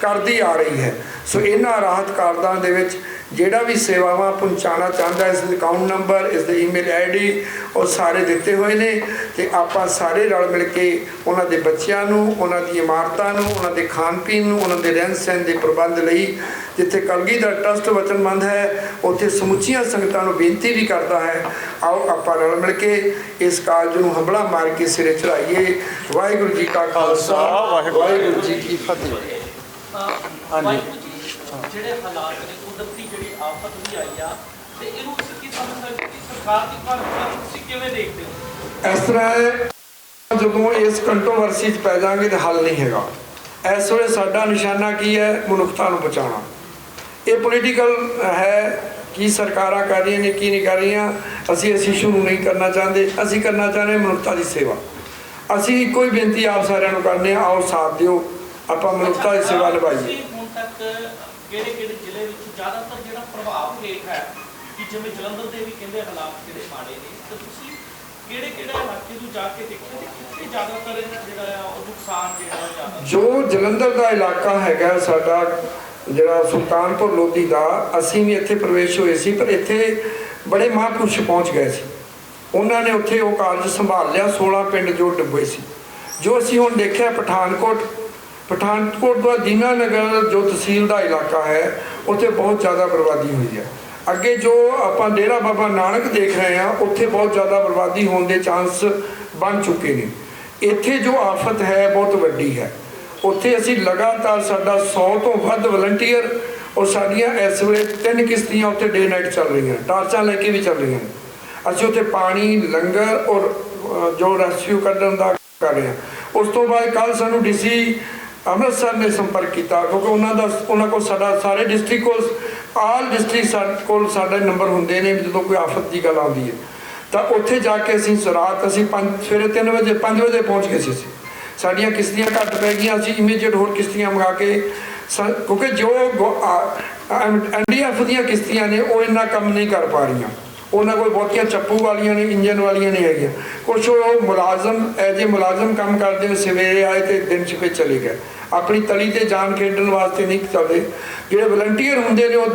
ਕਰਦੀ ਆ ਰਹੀ ਹੈ। ਸੋ ਇਹਨਾਂ ਰਾਹਤ ਕਾਰਜਾਂ ਦੇ ਵਿੱਚ ਜਿਹੜਾ ਵੀ ਸੇਵਾਵਾਂ ਪਹੁੰਚਾਉਣਾ ਚਾਹੁੰਦਾ, ਇਸ ਦੇ ਅਕਾਊਂਟ ਨੰਬਰ ਇਸ ਦੇ ਈਮੇਲ ਆਈਡੀ ਉਹ ਸਾਰੇ ਦਿੱਤੇ ਹੋਏ ਨੇ ਤੇ ਆਪਾਂ ਸਾਰੇ ਰਲ ਮਿਲ ਕੇ ਉਹਨਾਂ ਦੇ ਬੱਚਿਆਂ ਨੂੰ, ਉਹਨਾਂ ਦੀ ਇਮਾਰਤਾਂ ਨੂੰ, ਉਹਨਾਂ ਦੇ ਖਾਣ ਪੀਣ ਨੂੰ, ਉਹਨਾਂ ਦੇ ਰਹਿਣ ਸਹਿਣ ਦੇ ਪ੍ਰਬੰਧ ਲਈ ਜਿੱਥੇ ਕਲਗੀ ਦਾ ਟਰਸਟ ਵਚਨਬੰਦ ਹੈ, ਉੱਥੇ ਸਮੁੱਚੀਆਂ ਸੰਗਤਾਂ ਨੂੰ ਬੇਨਤੀ ਵੀ ਕਰਦਾ ਹੈ, ਆਓ ਆਪਾਂ ਰਲ ਮਿਲ ਕੇ ਇਸ ਕਾਰਜ ਨੂੰ ਹੰਬਲਾ ਮਾਰ ਕੇ ਸਿਰੇ ਚੜਾਈਏ ਵਾਹਿਗੁਰੂ ਜੀ ਕਾ ਖਾਲਸਾ, ਵਾਹਿਗੁਰੂ ਵਾਹਿਗੁਰੂ ਜੀ ਕੀ ਫਤਿਹ ਹਾਂਜੀ। ਜਿਹੜੇ ਹਾਲਾਤ ਨੇ ਕੁਦਰਤੀ ਆਫਤ ਵੀ ਆਈ ਆ ਤੇ ਇਹਨੂੰ ਅਸੀਂ ਕੀ ਸਮਝ ਸਕਦੇ ਕਿ ਸਰਕਾਰ ਦੀ ਨੂੰ ਤੁਸੀਂ ਕਿਵੇਂ ਦੇਖਦੇ ਹੋ? ਇਸ ਤਰ੍ਹਾਂ ਹੈ, ਜਦੋਂ ਇਸ ਕੰਟਰੋਵਰਸੀ 'ਚ ਪੈ ਜਾਾਂਗੇ ਤਾਂ ਹੱਲ ਨਹੀਂ ਹੈਗਾ। ਇਸ ਵੇਲੇ ਸਾਡਾ ਨਿਸ਼ਾਨਾ ਕੀ ਹੈ? ਮਨੁੱਖਤਾ ਨੂੰ ਬਚਾਉਣਾ। ਇਹ ਪੋਲੀਟੀਕਲ ਹੈ ਕੀ ਸਰਕਾਰਾਂ ਕਰ ਰਹੀਆਂ ਨੇ ਕੀ ਨਹੀਂ ਕਰ ਰਹੀਆਂ। ਅਸੀਂ ਇਸ ਇਸ਼ੂ ਨੂੰ ਨਹੀਂ ਕਰਨਾ ਚਾਹੁੰਦੇ। ਅਸੀਂ ਕਰਨਾ ਚਾਹੁੰਦੇ ਮਨੁੱਖਤਾ ਦੀ ਸੇਵਾ। ਅਸੀਂ ਇੱਕੋ ਹੀ ਬੇਨਤੀ ਆਪ ਸਾਰਿਆਂ ਨੂੰ ਕਰਨੇ ਆਓ ਸਾਥ ਦਿਓ। ਆਪਾਂ ਮਨੁੱਖਤਾ ਦੀ ਸੇਵਾ ਨਿਭਾਈਏ। ਤੁਸੀਂ ਹੁਣ ਤੱਕ ਕਿਹੜੇ ਕਿਹੜੇ ਜ਼ਿਲ੍ਹੇ ਵਿੱਚ ਜ਼ਿਆਦਾਤਰ ਜਿਹੜਾ ਪ੍ਰਭਾਵ ਹੇਠ ਹੈ ਕਿ ਜਿਵੇਂ ਜਲੰਧਰ ਦੇ ਵੀ ਕਹਿੰਦੇ ਹਾਲਾਤ ਜਿਹੜੇ ਮਾੜੇ ਨੇ, ਤੇ ਤੁਸੀਂ ਕਿਹੜੇ ਕਿਹੜੇ ਇਲਾਕੇ ਨੂੰ ਜਾ ਕੇ ਦੇਖਿਆ ਤੇ ਕਿੱਥੇ ਜ਼ਿਆਦਾਤਰ ਜਿਹੜਾ ਆ ਉਹ ਨੁਕਸਾਨ ਜਿਹੜਾ ਜ਼ਿਆਦਾ ਜੋ ਜਲੰਧਰ ਦਾ ਇਲਾਕਾ ਹੈਗਾ ਸਾਡਾ ਜਿਹੜਾ ਸੁਲਤਾਨਪੁਰ ਲੋਧੀ ਦਾ, ਅਸੀਂ ਵੀ ਇੱਥੇ ਪ੍ਰਵੇਸ਼ ਹੋਏ ਸੀ, ਪਰ ਇੱਥੇ ਬੜੇ ਮਹਾਂਪੁਰਸ਼ ਪਹੁੰਚ ਗਏ ਸੀ। ਉਹਨਾਂ ਨੇ ਉੱਥੇ ਉਹ ਕਾਰਜ ਸੰਭਾਲ ਲਿਆ 16 ਪਿੰਡ ਜੋ ਡੁੱਬੇ ਸੀ। ਜੋ ਅਸੀਂ ਹੁਣ ਦੇਖਿਆ, ਪਠਾਨਕੋਟ ਪਠਾਨਕੋਟ ਦਾ ਦੀਨਾਨਗਰ ਜੋ ਤਹਿਸੀਲ ਦਾ ਇਲਾਕਾ ਹੈ, ਉੱਥੇ ਬਹੁਤ ਜ਼ਿਆਦਾ ਬਰਬਾਦੀ ਹੋਈ ਹੈ। ਅੱਗੇ ਜੋ ਆਪਾਂ ਡੇਰਾ ਬਾਬਾ ਨਾਨਕ ਦੇਖ ਰਹੇ ਹਾਂ, ਉੱਥੇ ਬਹੁਤ ਜ਼ਿਆਦਾ ਬਰਬਾਦੀ ਹੋਣ ਦੇ ਚਾਂਸ ਬਣ ਚੁੱਕੇ ਨੇ। ਇੱਥੇ ਜੋ ਆਫਤ ਹੈ, ਬਹੁਤ ਵੱਡੀ ਹੈ। ਉੱਥੇ ਅਸੀਂ ਲਗਾਤਾਰ ਸਾਡਾ 100 ਤੋਂ ਵੱਧ ਵਲੰਟੀਅਰ ਔਰ ਸਾਡੀਆਂ ਇਸ ਵੇਲੇ ਤਿੰਨ ਕਿਸ਼ਤੀਆਂ ਉੱਥੇ ਡੇ ਨਾਈਟ ਚੱਲ ਰਹੀਆਂ, ਟਾਰਚਾਂ ਲੈ ਕੇ ਵੀ ਚੱਲ ਰਹੀਆਂ ਨੇ। ਅਸੀਂ ਉੱਥੇ ਪਾਣੀ, ਲੰਗਰ ਔਰ ਜੋ ਰੈਸਕਿਊ ਕੱਢਣ ਦਾ ਕਰ ਰਹੇ ਹਾਂ। ਉਸ ਤੋਂ ਬਾਅਦ ਕੱਲ ਸਾਨੂੰ ਡੀਸੀ ਅੰਮ੍ਰਿਤਸਰ ਨੇ ਸੰਪਰਕ ਕੀਤਾ, ਕਿਉਂਕਿ ਉਹਨਾਂ ਦਾ, ਉਹਨਾਂ ਕੋਲ ਸਾਡਾ, ਸਾਰੇ ਡਿਸਟ੍ਰਿਕਟ ਕੋਲ ਆਲ ਡਿਸਟ੍ਰਿਕਟ ਸਾਡੇ ਕੋਲ ਸਾਡੇ ਨੰਬਰ ਹੁੰਦੇ ਨੇ ਜਦੋਂ ਕੋਈ ਆਫਤ ਦੀ ਗੱਲ ਆਉਂਦੀ ਹੈ। ਤਾਂ ਉੱਥੇ ਜਾ ਕੇ ਅਸੀਂ ਰਾਤ ਅਸੀਂ 5 ਸਵੇਰੇ 3 ਵਜੇ 5 ਵਜੇ ਪਹੁੰਚ ਗਏ ਸੀ ਅਸੀਂ। ਸਾਡੀਆਂ ਕਿਸ਼ਤੀਆਂ ਘੱਟ ਪੈ ਗਈਆਂ, ਅਸੀਂ ਇਮੀਡੀਏਟ ਹੋਰ ਕਿਸ਼ਤੀਆਂ ਮੰਗਾ ਕੇ ਕਿਉਂਕਿ ਜੋ ਐਨਡੀਐਫ ਦੀਆਂ ਕਿਸ਼ਤੀਆਂ ਨੇ, ਉਹ ਇੰਨਾ ਕੰਮ ਨਹੀਂ ਕਰ ਪਾ ਰਹੀਆਂ। ਉਹਨਾਂ ਕੋਲ ਬਹੁਤੀਆਂ ਚੱਪੂ ਵਾਲੀਆਂ ਨੇ ਇੰਜਨ ਵਾਲੀਆਂ ਨਹੀਂ ਹੈਗੀਆਂ। ਕੁਛ ਉਹ ਮੁਲਾਜ਼ਮ ਐਜੇ ਮੁਲਾਜ਼ਮ ਕੰਮ ਕਰਦੇ ਨੇ, ਸਵੇਰੇ ਆਏ ਤੇ ਦਿਨ ਛਪੇ ਚਲੇ ਗਏ। ਆਪਣੀ ਤਲੀ ਤੇ ਜਾਨ ਖੇਡਣ ਵਾਸਤੇ ਨਹੀਂ ਕਰਦੇ ਜਿਹੜੇ ਵਲੰਟੀਅਰ ਹੁੰਦੇ ਨੇ, ਉਹ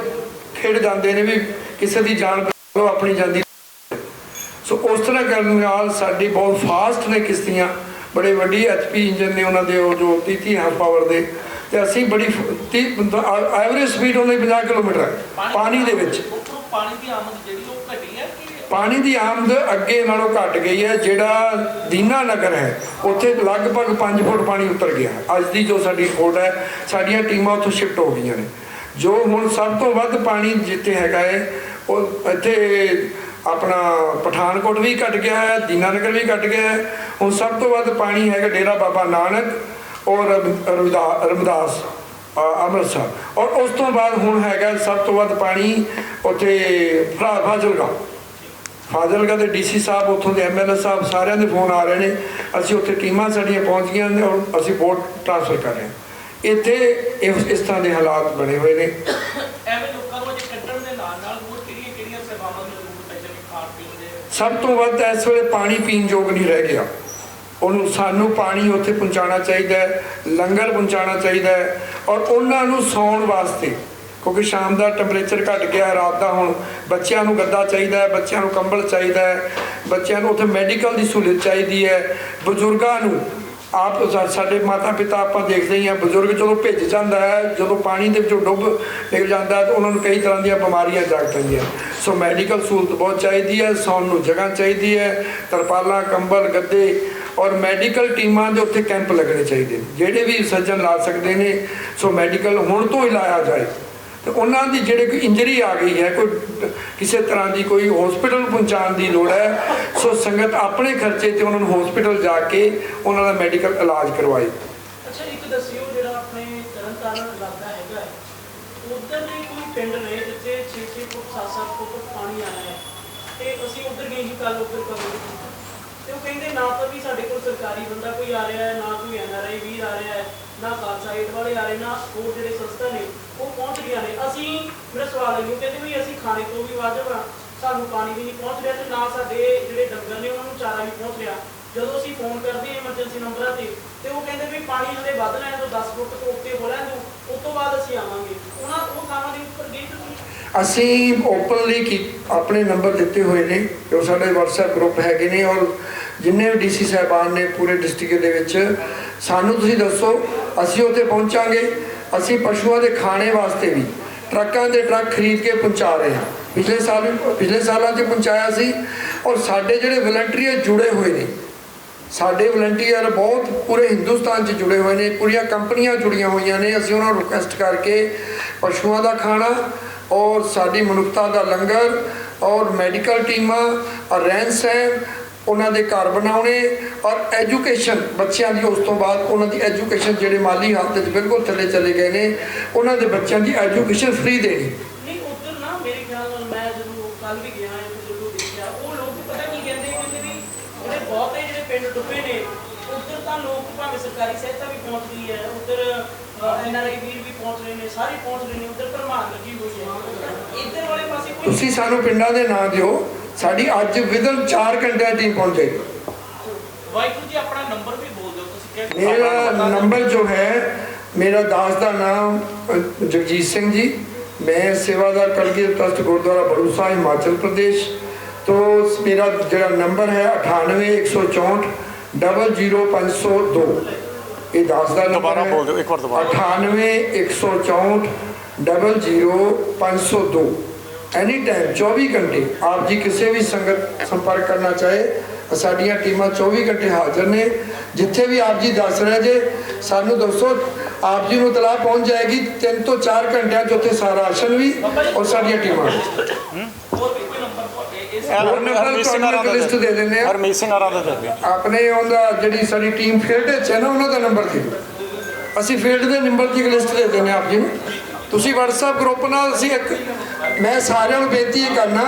ਖੇਡ ਜਾਂਦੇ ਨੇ ਵੀ ਕਿਸੇ ਦੀ ਜਾਨ ਬਚਾਓ ਆਪਣੀ ਜਾਂਦੀ। ਸੋ ਉਸ ਤਰ੍ਹਾਂ ਕਰਨ ਨਾਲ ਸਾਡੀ ਬਹੁਤ ਫਾਸਟ ਨੇ ਕਿਸ਼ਤੀਆਂ। ਬੜੇ ਵੱਡੀ ਐਚਪੀ ਇੰਜਨ ਨੇ ਉਹਨਾਂ ਦੇ, ਉਹ ਜੋ 30 ਹਾਰਸ ਪਾਵਰ ਦੇ। ਤੇ ਅਸੀਂ ਬੜੀ ਐਵਰੇਜ ਸਪੀਡ ਉਹਨਾਂ ਦੀ 50 ਕਿਲੋਮੀਟਰ ਹੈ, ਪਾਣੀ ਦੇ ਵਿੱਚ। ਪਾਣੀ ਦੀ ਆਮਦ ਜਿਹੜੀ ਉਹ ਪਾਣੀ ਦੀ ਆਮਦ ਅੱਗੇ ਨਾਲੋਂ ਘਟ ਗਈ ਹੈ, ਜਿਹੜਾ ਦੀਨਾ ਨਗਰ ਹੈ, ਉੱਥੇ ਲਗਭਗ 5 ਫੁੱਟ ਪਾਣੀ ਉਤਰ ਗਿਆ। ਅੱਜ ਦੀ ਜੋ ਸਾਡੀ ਰਿਪੋਰਟ ਹੈ, ਸਾਡੀਆਂ ਟੀਮਾਂ ਉੱਥੋਂ ਸ਼ਿਫਟ ਹੋ ਗਈਆਂ ਨੇ। ਜੋ ਹੁਣ ਸਭ ਤੋਂ ਵੱਧ ਪਾਣੀ ਜਿੱਥੇ ਹੈਗਾ ਹੈ, ਉਹ ਇੱਥੇ ਆਪਣਾ ਪਠਾਨਕੋਟ ਵੀ ਘਟ ਗਿਆ ਹੈ, ਦੀਨਾ ਨਗਰ ਵੀ ਘਟ ਗਿਆ ਹੈ। ਹੁਣ ਸਭ ਤੋਂ ਵੱਧ ਪਾਣੀ ਹੈਗਾ ਡੇਰਾ ਬਾਬਾ ਨਾਨਕ ਔਰ ਰਵਿਦਾ- ਰਮਦਾਸ ਅੰਮ੍ਰਿਤਸਰ। ਔਰ ਉਸ ਤੋਂ ਬਾਅਦ ਹੁਣ ਹੈਗਾ ਸਭ ਤੋਂ ਵੱਧ ਪਾਣੀ ਉੱਥੇ ਫਾ- ਫਾਜ਼ਿਲਕਾ। ਫਾਜ਼ਿਲਕਾ ਦੇ ਡੀਸੀ ਸਾਹਿਬ ਉੱਥੋਂ ਦੇ ਐਮਐਲਏ ਸਾਹਿਬ ਸਾਰਿਆਂ ਦੇ ਫੋਨ ਆ ਰਹੇ ਨੇ। ਅਸੀਂ ਉੱਥੇ ਟੀਮਾਂ ਸਾਡੀਆਂ ਪਹੁੰਚ ਗਈਆਂ ਨੇ ਔਰ ਅਸੀਂ ਵੋਟ ਟ੍ਰਾਂਸਫਰ ਕਰ ਰਹੇ ਹਾਂ। ਇੱਥੇ ਇਸ ਇਸ ਤਰ੍ਹਾਂ ਦੇ ਹਾਲਾਤ ਬਣੇ ਹੋਏ ਨੇ। ਸਭ ਤੋਂ ਵੱਧ ਇਸ ਵੇਲੇ ਪਾਣੀ ਪੀਣ ਯੋਗ ਨਹੀਂ ਰਹਿ ਗਿਆ। ਉਹਨੂੰ ਸਾਨੂੰ ਪਾਣੀ ਉੱਥੇ ਪਹੁੰਚਾਉਣਾ ਚਾਹੀਦਾ ਹੈ ਲੰਗਰ ਪਹੁੰਚਾਉਣਾ ਚਾਹੀਦਾ ਹੈ ਔਰ ਉਹਨਾਂ ਨੂੰ ਸੌਣ ਵਾਸਤੇ ਕਿਉਂਕਿ ਸ਼ਾਮ ਦਾ ਟੈਂਪਰੇਚਰ ਘਟ ਗਿਆ, ਰਾਤ ਦਾ ਹੁਣ ਬੱਚਿਆਂ ਨੂੰ ਗੱਦਾ ਚਾਹੀਦਾ ਹੈ, ਬੱਚਿਆਂ ਨੂੰ ਕੰਬਲ ਚਾਹੀਦਾ ਹੈ, ਬੱਚਿਆਂ ਨੂੰ ਉੱਥੇ ਮੈਡੀਕਲ ਦੀ ਸਹੂਲਤ ਚਾਹੀਦੀ ਹੈ। ਬਜ਼ੁਰਗਾਂ ਨੂੰ ਆਪ ਸਾਡੇ ਮਾਤਾ ਪਿਤਾ ਆਪਾਂ ਦੇਖਦੇ ਹੀ ਆ ਬਜ਼ੁਰਗ ਜਦੋਂ ਭਿੱਜ ਜਾਂਦਾ ਹੈ, ਜਦੋਂ ਪਾਣੀ ਦੇ ਵਿੱਚੋਂ ਡੁੱਬ ਨਿਕਲ ਜਾਂਦਾ ਹੈ, ਤਾਂ ਉਹਨਾਂ ਨੂੰ ਕਈ ਤਰ੍ਹਾਂ ਦੀਆਂ ਬਿਮਾਰੀਆਂ ਜਾਗ ਪੈਂਦੀਆਂ। ਸੋ ਮੈਡੀਕਲ ਸਹੂਲਤ ਬਹੁਤ ਚਾਹੀਦੀ ਹੈ, ਸੌਣ ਨੂੰ ਜਗ੍ਹਾ ਚਾਹੀਦੀ ਹੈ, ਤਰਪਾਲਾਂ, ਕੰਬਲ, ਗੱਦੇ ਔਰ ਮੈਡੀਕਲ ਟੀਮਾਂ ਦੇ ਉੱਤੇ ਕੈਂਪ ਲੱਗਣੇ ਚਾਹੀਦੇ ਨੇ, ਜਿਹੜੇ ਵੀ ਸੱਜਣ ਲਾ ਸਕਦੇ ਨੇ। ਸੋ ਮੈਡੀਕਲ ਹੁਣ ਤੋਂ ਹੀ ਲਾਇਆ ਜਾਏ। ਤੇ ਉਹਨਾਂ ਦੀ ਜਿਹੜੇ ਕੋਈ ਇੰਜਰੀ ਆ ਗਈ ਹੈ, ਕੋਈ ਕਿਸੇ ਤਰ੍ਹਾਂ ਦੀ ਕੋਈ ਹਸਪੀਟਲ ਪਹੁੰਚਾਉਣ ਦੀ ਲੋੜ ਹੈ, ਸੋ ਸੰਗਤ ਆਪਣੇ ਖਰਚੇ ਤੇ ਉਹਨਾਂ ਨੂੰ ਹਸਪੀਟਲ ਜਾ ਕੇ ਉਹਨਾਂ ਦਾ ਮੈਡੀਕਲ ਇਲਾਜ ਕਰਵਾਏ। ਅੱਛਾ, ਇੱਕ ਦੱਸਿਓ ਜਿਹੜਾ ਆਪਣੇ ਤਰਨਤਾਰਨ ਇਲਾਕਾ ਹੈਗਾ ਹੈ, ਉਧਰ ਦੇ ਕੋਈ ਪਿੰਡ ਨੇ ਜਿੱਥੇ 6-6 ਫੁੱਟ 7-7 ਫੁੱਟ ਪਾਣੀ ਆਇਆ ਹੈ, ਤੇ ਅਸੀਂ ਉਧਰ ਗਏ ਸੀ ਕੱਲ ਉਧਰ ਕਵਰ ਤੇ ਉਹ ਕਹਿੰਦੇ ਨਾ ਤਾਂ ਵੀ ਸਾਡੇ ਕੋਲ ਸਰਕਾਰੀ ਬੰਦਾ ਕੋਈ ਆ ਰਿਹਾ ਹੈ, ਨਾ ਕੋਈ ਐਨਆਰਆਈ ਵੀਰ ਆ ਰਿਹਾ ਹੈ, ਨਾ ਖਾਲਸਾ ਏਡ ਵਾਲੇ ਆ ਰਹੇ, ਨਾ ਹੋਰ ਜਿਹੜੇ ਸੰਸਥਾ ਨੇ, ਉਹ ਪਹੁੰਚ ਗਿਆ ਨੇ। ਅਸੀਂ ਮੇਰਾ ਸਵਾਲ ਹੈ ਉਹ ਕਹਿੰਦੇ ਵੀ ਅਸੀਂ ਖਾਣੇ ਤੋਂ ਵੀ ਵਾਜਬ ਆ ਸਾਨੂੰ ਪਾਣੀ ਵੀ ਨਹੀਂ ਪਹੁੰਚ ਰਿਹਾ ਤੇ ਨਾ ਸਾਡੇ ਜਿਹੜੇ ਡੰਗਰ ਨੇ ਉਹਨਾਂ ਨੂੰ ਚਾਰਾ ਵੀ ਪਹੁੰਚ ਰਿਹਾ। ਜਦੋਂ ਅਸੀਂ ਫੋਨ ਕਰਦੇ ਹਾਂ ਐਮਰਜੈਂਸੀ ਨੰਬਰਾਂ ਤੇ ਤੇ ਉਹ ਕਹਿੰਦੇ ਵੀ ਪਾਣੀ ਹਲੇ ਵੱਧ ਲੈਣ ਤੋਂ 10 ਫੁੱਟ ਤੋਂ ਉੱਤੇ ਹੋ ਲੈਣ ਤੋਂ ਉਸ ਤੋਂ ਬਾਅਦ ਅਸੀਂ ਆਵਾਂਗੇ। ਉਹਨਾਂ, ਉਹ ਥਾਵਾਂ ਦੇ ਉੱਪਰ ਗਏ ਅਸੀਂ ਓਪਨਲੀ ਕੀ ਆਪਣੇ ਨੰਬਰ ਦਿੱਤੇ ਹੋਏ ਨੇ, ਜੋ ਸਾਡੇ WhatsApp ਗਰੁੱਪ ਹੈਗੇ ਨੇ ਔਰ ਜਿੰਨੇ ਵੀ ਡੀਸੀ ਸਾਹਿਬਾਨ ਨੇ ਪੂਰੇ ਡਿਸਟ੍ਰਿਕਟ ਦੇ ਵਿੱਚ, ਸਾਨੂੰ ਤੁਸੀਂ ਦੱਸੋ, ਅਸੀਂ ਉੱਥੇ ਪਹੁੰਚਾਂਗੇ, ਅਸੀਂ ਪਸ਼ੂਆਂ ਦੇ ਖਾਣੇ ਵਾਸਤੇ ਵੀ ਟਰੱਕਾਂ ਦੇ ਟਰੱਕ ਖਰੀਦ ਕੇ ਪਹੁੰਚਾ ਰਹੇ ਹਾਂ। ਪਿਛਲੇ ਸਾਲ ਵੀ- ਪਿਛਲੇ ਸਾਲਾਂ 'ਚ ਪਹੁੰਚਾਇਆ ਸੀ ਔਰ ਸਾਡੇ ਜਿਹੜੇ ਵਲੰਟੀਅਰ ਜੁੜੇ ਹੋਏ ਨੇ, ਸਾਡੇ ਵਲੰਟੀਅਰ ਬਹੁਤ ਪੂਰੇ ਹਿੰਦੁਸਤਾਨ 'ਚ ਜੁੜੇ ਹੋਏ ਨੇ, ਪੂਰੀਆਂ ਕੰਪਨੀਆਂ ਜੁੜੀਆਂ ਹੋਈਆਂ ਨੇ, ਅਸੀਂ ਉਹਨਾਂ ਨੂੰ ਰਿਕੁਐਸਟ ਕਰਕੇ ਪਸ਼ੂਆਂ ਦਾ ਖਾਣਾ ਔਰ ਸਾਡੀ ਮਨੁੱਖਤਾ ਦਾ ਲੰਗਰ ਔਰ ਮੈਡੀਕਲ ਟੀਮਾਂ, ਔਰ ਰਹਿਣ ਸਹਿਣ, ਉਹਨਾਂ ਦੇ ਘਰ ਬਣਾਉਣੇ ਔਰ ਐਜੂਕੇਸ਼ਨ, ਬੱਚਿਆਂ ਦੀ ਉਸ ਤੋਂ ਬਾਅਦ ਉਹਨਾਂ ਦੀ ਐਜੂਕੇਸ਼ਨ ਜਿਹੜੇ ਮਾਲੀ ਹਾਲਤ 'ਚ ਬਿਲਕੁਲ ਥੱਲੇ ਚਲੇ ਗਏ ਨੇ, ਉਹਨਾਂ ਦੇ ਬੱਚਿਆਂ ਦੀ ਐਜੂਕੇਸ਼ਨ ਫ੍ਰੀ ਦੇਣੀ ਨਹੀਂ, ਉੱਧਰ ਨਾ ਮੇਰੇ ਖਿਆਲ ਨਾਲ ਮੈਂ ਜਦੋਂ ਕੱਲ ਵੀ ਗਿਆ ਹਾਂ ਜਦੋਂ ਦੇਖਿਆ, ਉਹ ਲੋਕ ਪਤਾ ਕੀ ਕਹਿੰਦੇ ਕਹਿੰਦੇ ਜਿਹੜੇ ਬਹੁਤੇ ਜਿਹੜੇ ਪਿੰਡ ਡੁੱਬੇ ਨੇ, ਉੱਧਰ ਤਾਂ ਲੋਕ ਭਾਵੇਂ ਸਰਕਾਰੀ ਸਹਾਇਤਾ ਵੀ ਪਹੁੰਚ ਰਹੀ ਹੈ ਉੱਧਰ ਐਨਆਰਆਈ ਵੀਰ ਵੀ ਪਹੁੰਚ ਰਹੇ ਨੇ ਸਾਰੇ ਪਹੁੰਚ ਰਹੇ ਨੇ ਉੱਧਰ ਭਰਮਾਨ ਲੱਗੀ ਹੋਈ ਹੈ। ਇੱਧਰ ਵਾਲੇ ਪਾਸੇ ਕੋਈ ਤੁਸੀਂ ਸਾਨੂੰ ਪਿੰਡਾਂ ਦੇ ਨਾਂ ਦਿਓ ਸਾਡੀ ਅੱਜ ਵਿਦਨ 4 ਘੰਟਿਆਂ ਦੀ ਪਹੁੰਚ। ਵਾਹਿਗੁਰੂ ਜੀ ਆਪਣਾ ਨੰਬਰ ਵੀ ਬੋਲ ਦਿਓ ਤੁਸੀਂ ਕਿਹੜਾ ਮੇਰਾ ਨੰਬਰ ਜੋ ਹੈ ਮੇਰਾ ਦਾਸ ਦਾ ਨਾਮ ਜਗਜੀਤ ਸਿੰਘ ਜੀ। ਮੈਂ ਸੇਵਾਦਾਰ ਕਲਗੀਧਰ ਟਰਸਟ ਗੁਰਦੁਆਰਾ ਬੜੂਸਾ ਹਿਮਾਚਲ ਪ੍ਰਦੇਸ਼ ਤੋਂ। ਮੇਰਾ ਜਿਹੜਾ ਨੰਬਰ ਹੈ 98164 00502 ਇਹ ਦਾਸ ਦਾ ਨੰਬਰ ਦੁਬਾਰਾ ਬੋਲ ਦਿਓ, ਇੱਕ ਵਾਰ ਦੁਬਾਰਾ। 98164 00502 ਐਨੀ ਟਾਈਮ 24 ਘੰਟੇ ਆਪ ਜੀ ਕਿਸੇ ਵੀ ਸੰਗਤ ਸੰਪਰਕ ਕਰਨਾ ਚਾਹੇ ਸਾਡੀਆਂ ਟੀਮਾਂ 24 ਘੰਟੇ ਹਾਜ਼ਰ ਨੇ। ਜਿੱਥੇ ਵੀ ਆਪ ਜੀ ਦੱਸ ਰਹੇ ਜੇ ਸਾਨੂੰ ਦੱਸੋ ਆਪ ਜੀ ਨੂੰ ਤਲਾਹ ਪਹੁੰਚ ਜਾਏਗੀ 3 ਤੋਂ 4 ਘੰਟਿਆਂ 'ਚ ਉੱਥੇ ਸਾਰਾ ਰਾਸ਼ਨ ਵੀ ਔਰ ਸਾਡੀਆਂ ਟੀਮਾਂ। ਹਰਮੀਤ ਸਿੰਘ ਤੁਹਾਨੂੰ ਆਰਾਂ ਇੱਕ ਲਿਸਟ ਦੇ ਦਿੰਦੇ ਆ ਹਰਮੀਤ ਸਿੰਘ ਆਰਾਂ ਦਾ ਦੇ ਦਿਓ। ਆਪਣੇ ਉਹਦਾ ਜਿਹੜੀ ਸਾਡੀ ਟੀਮ ਫੀਲਡ ਵਿੱਚ ਹੈ ਨਾ ਉਹਨਾਂ ਦਾ ਨੰਬਰ ਦੇ ਦਿਓ। ਅਸੀਂ ਫੀਲਡ ਦੇ ਨੰਬਰ ਦੀ ਇੱਕ ਲਿਸਟ ਦੇ ਦਿੰਦੇ ਹਾਂ ਆਪ ਜੀ ਨੂੰ। ਤੁਸੀਂ WhatsApp ਗਰੁੱਪ ਨਾਲ ਅਸੀਂ ਇੱਕ ਮੈਂ ਸਾਰਿਆਂ ਨੂੰ ਬੇਨਤੀ ਕਰਨਾ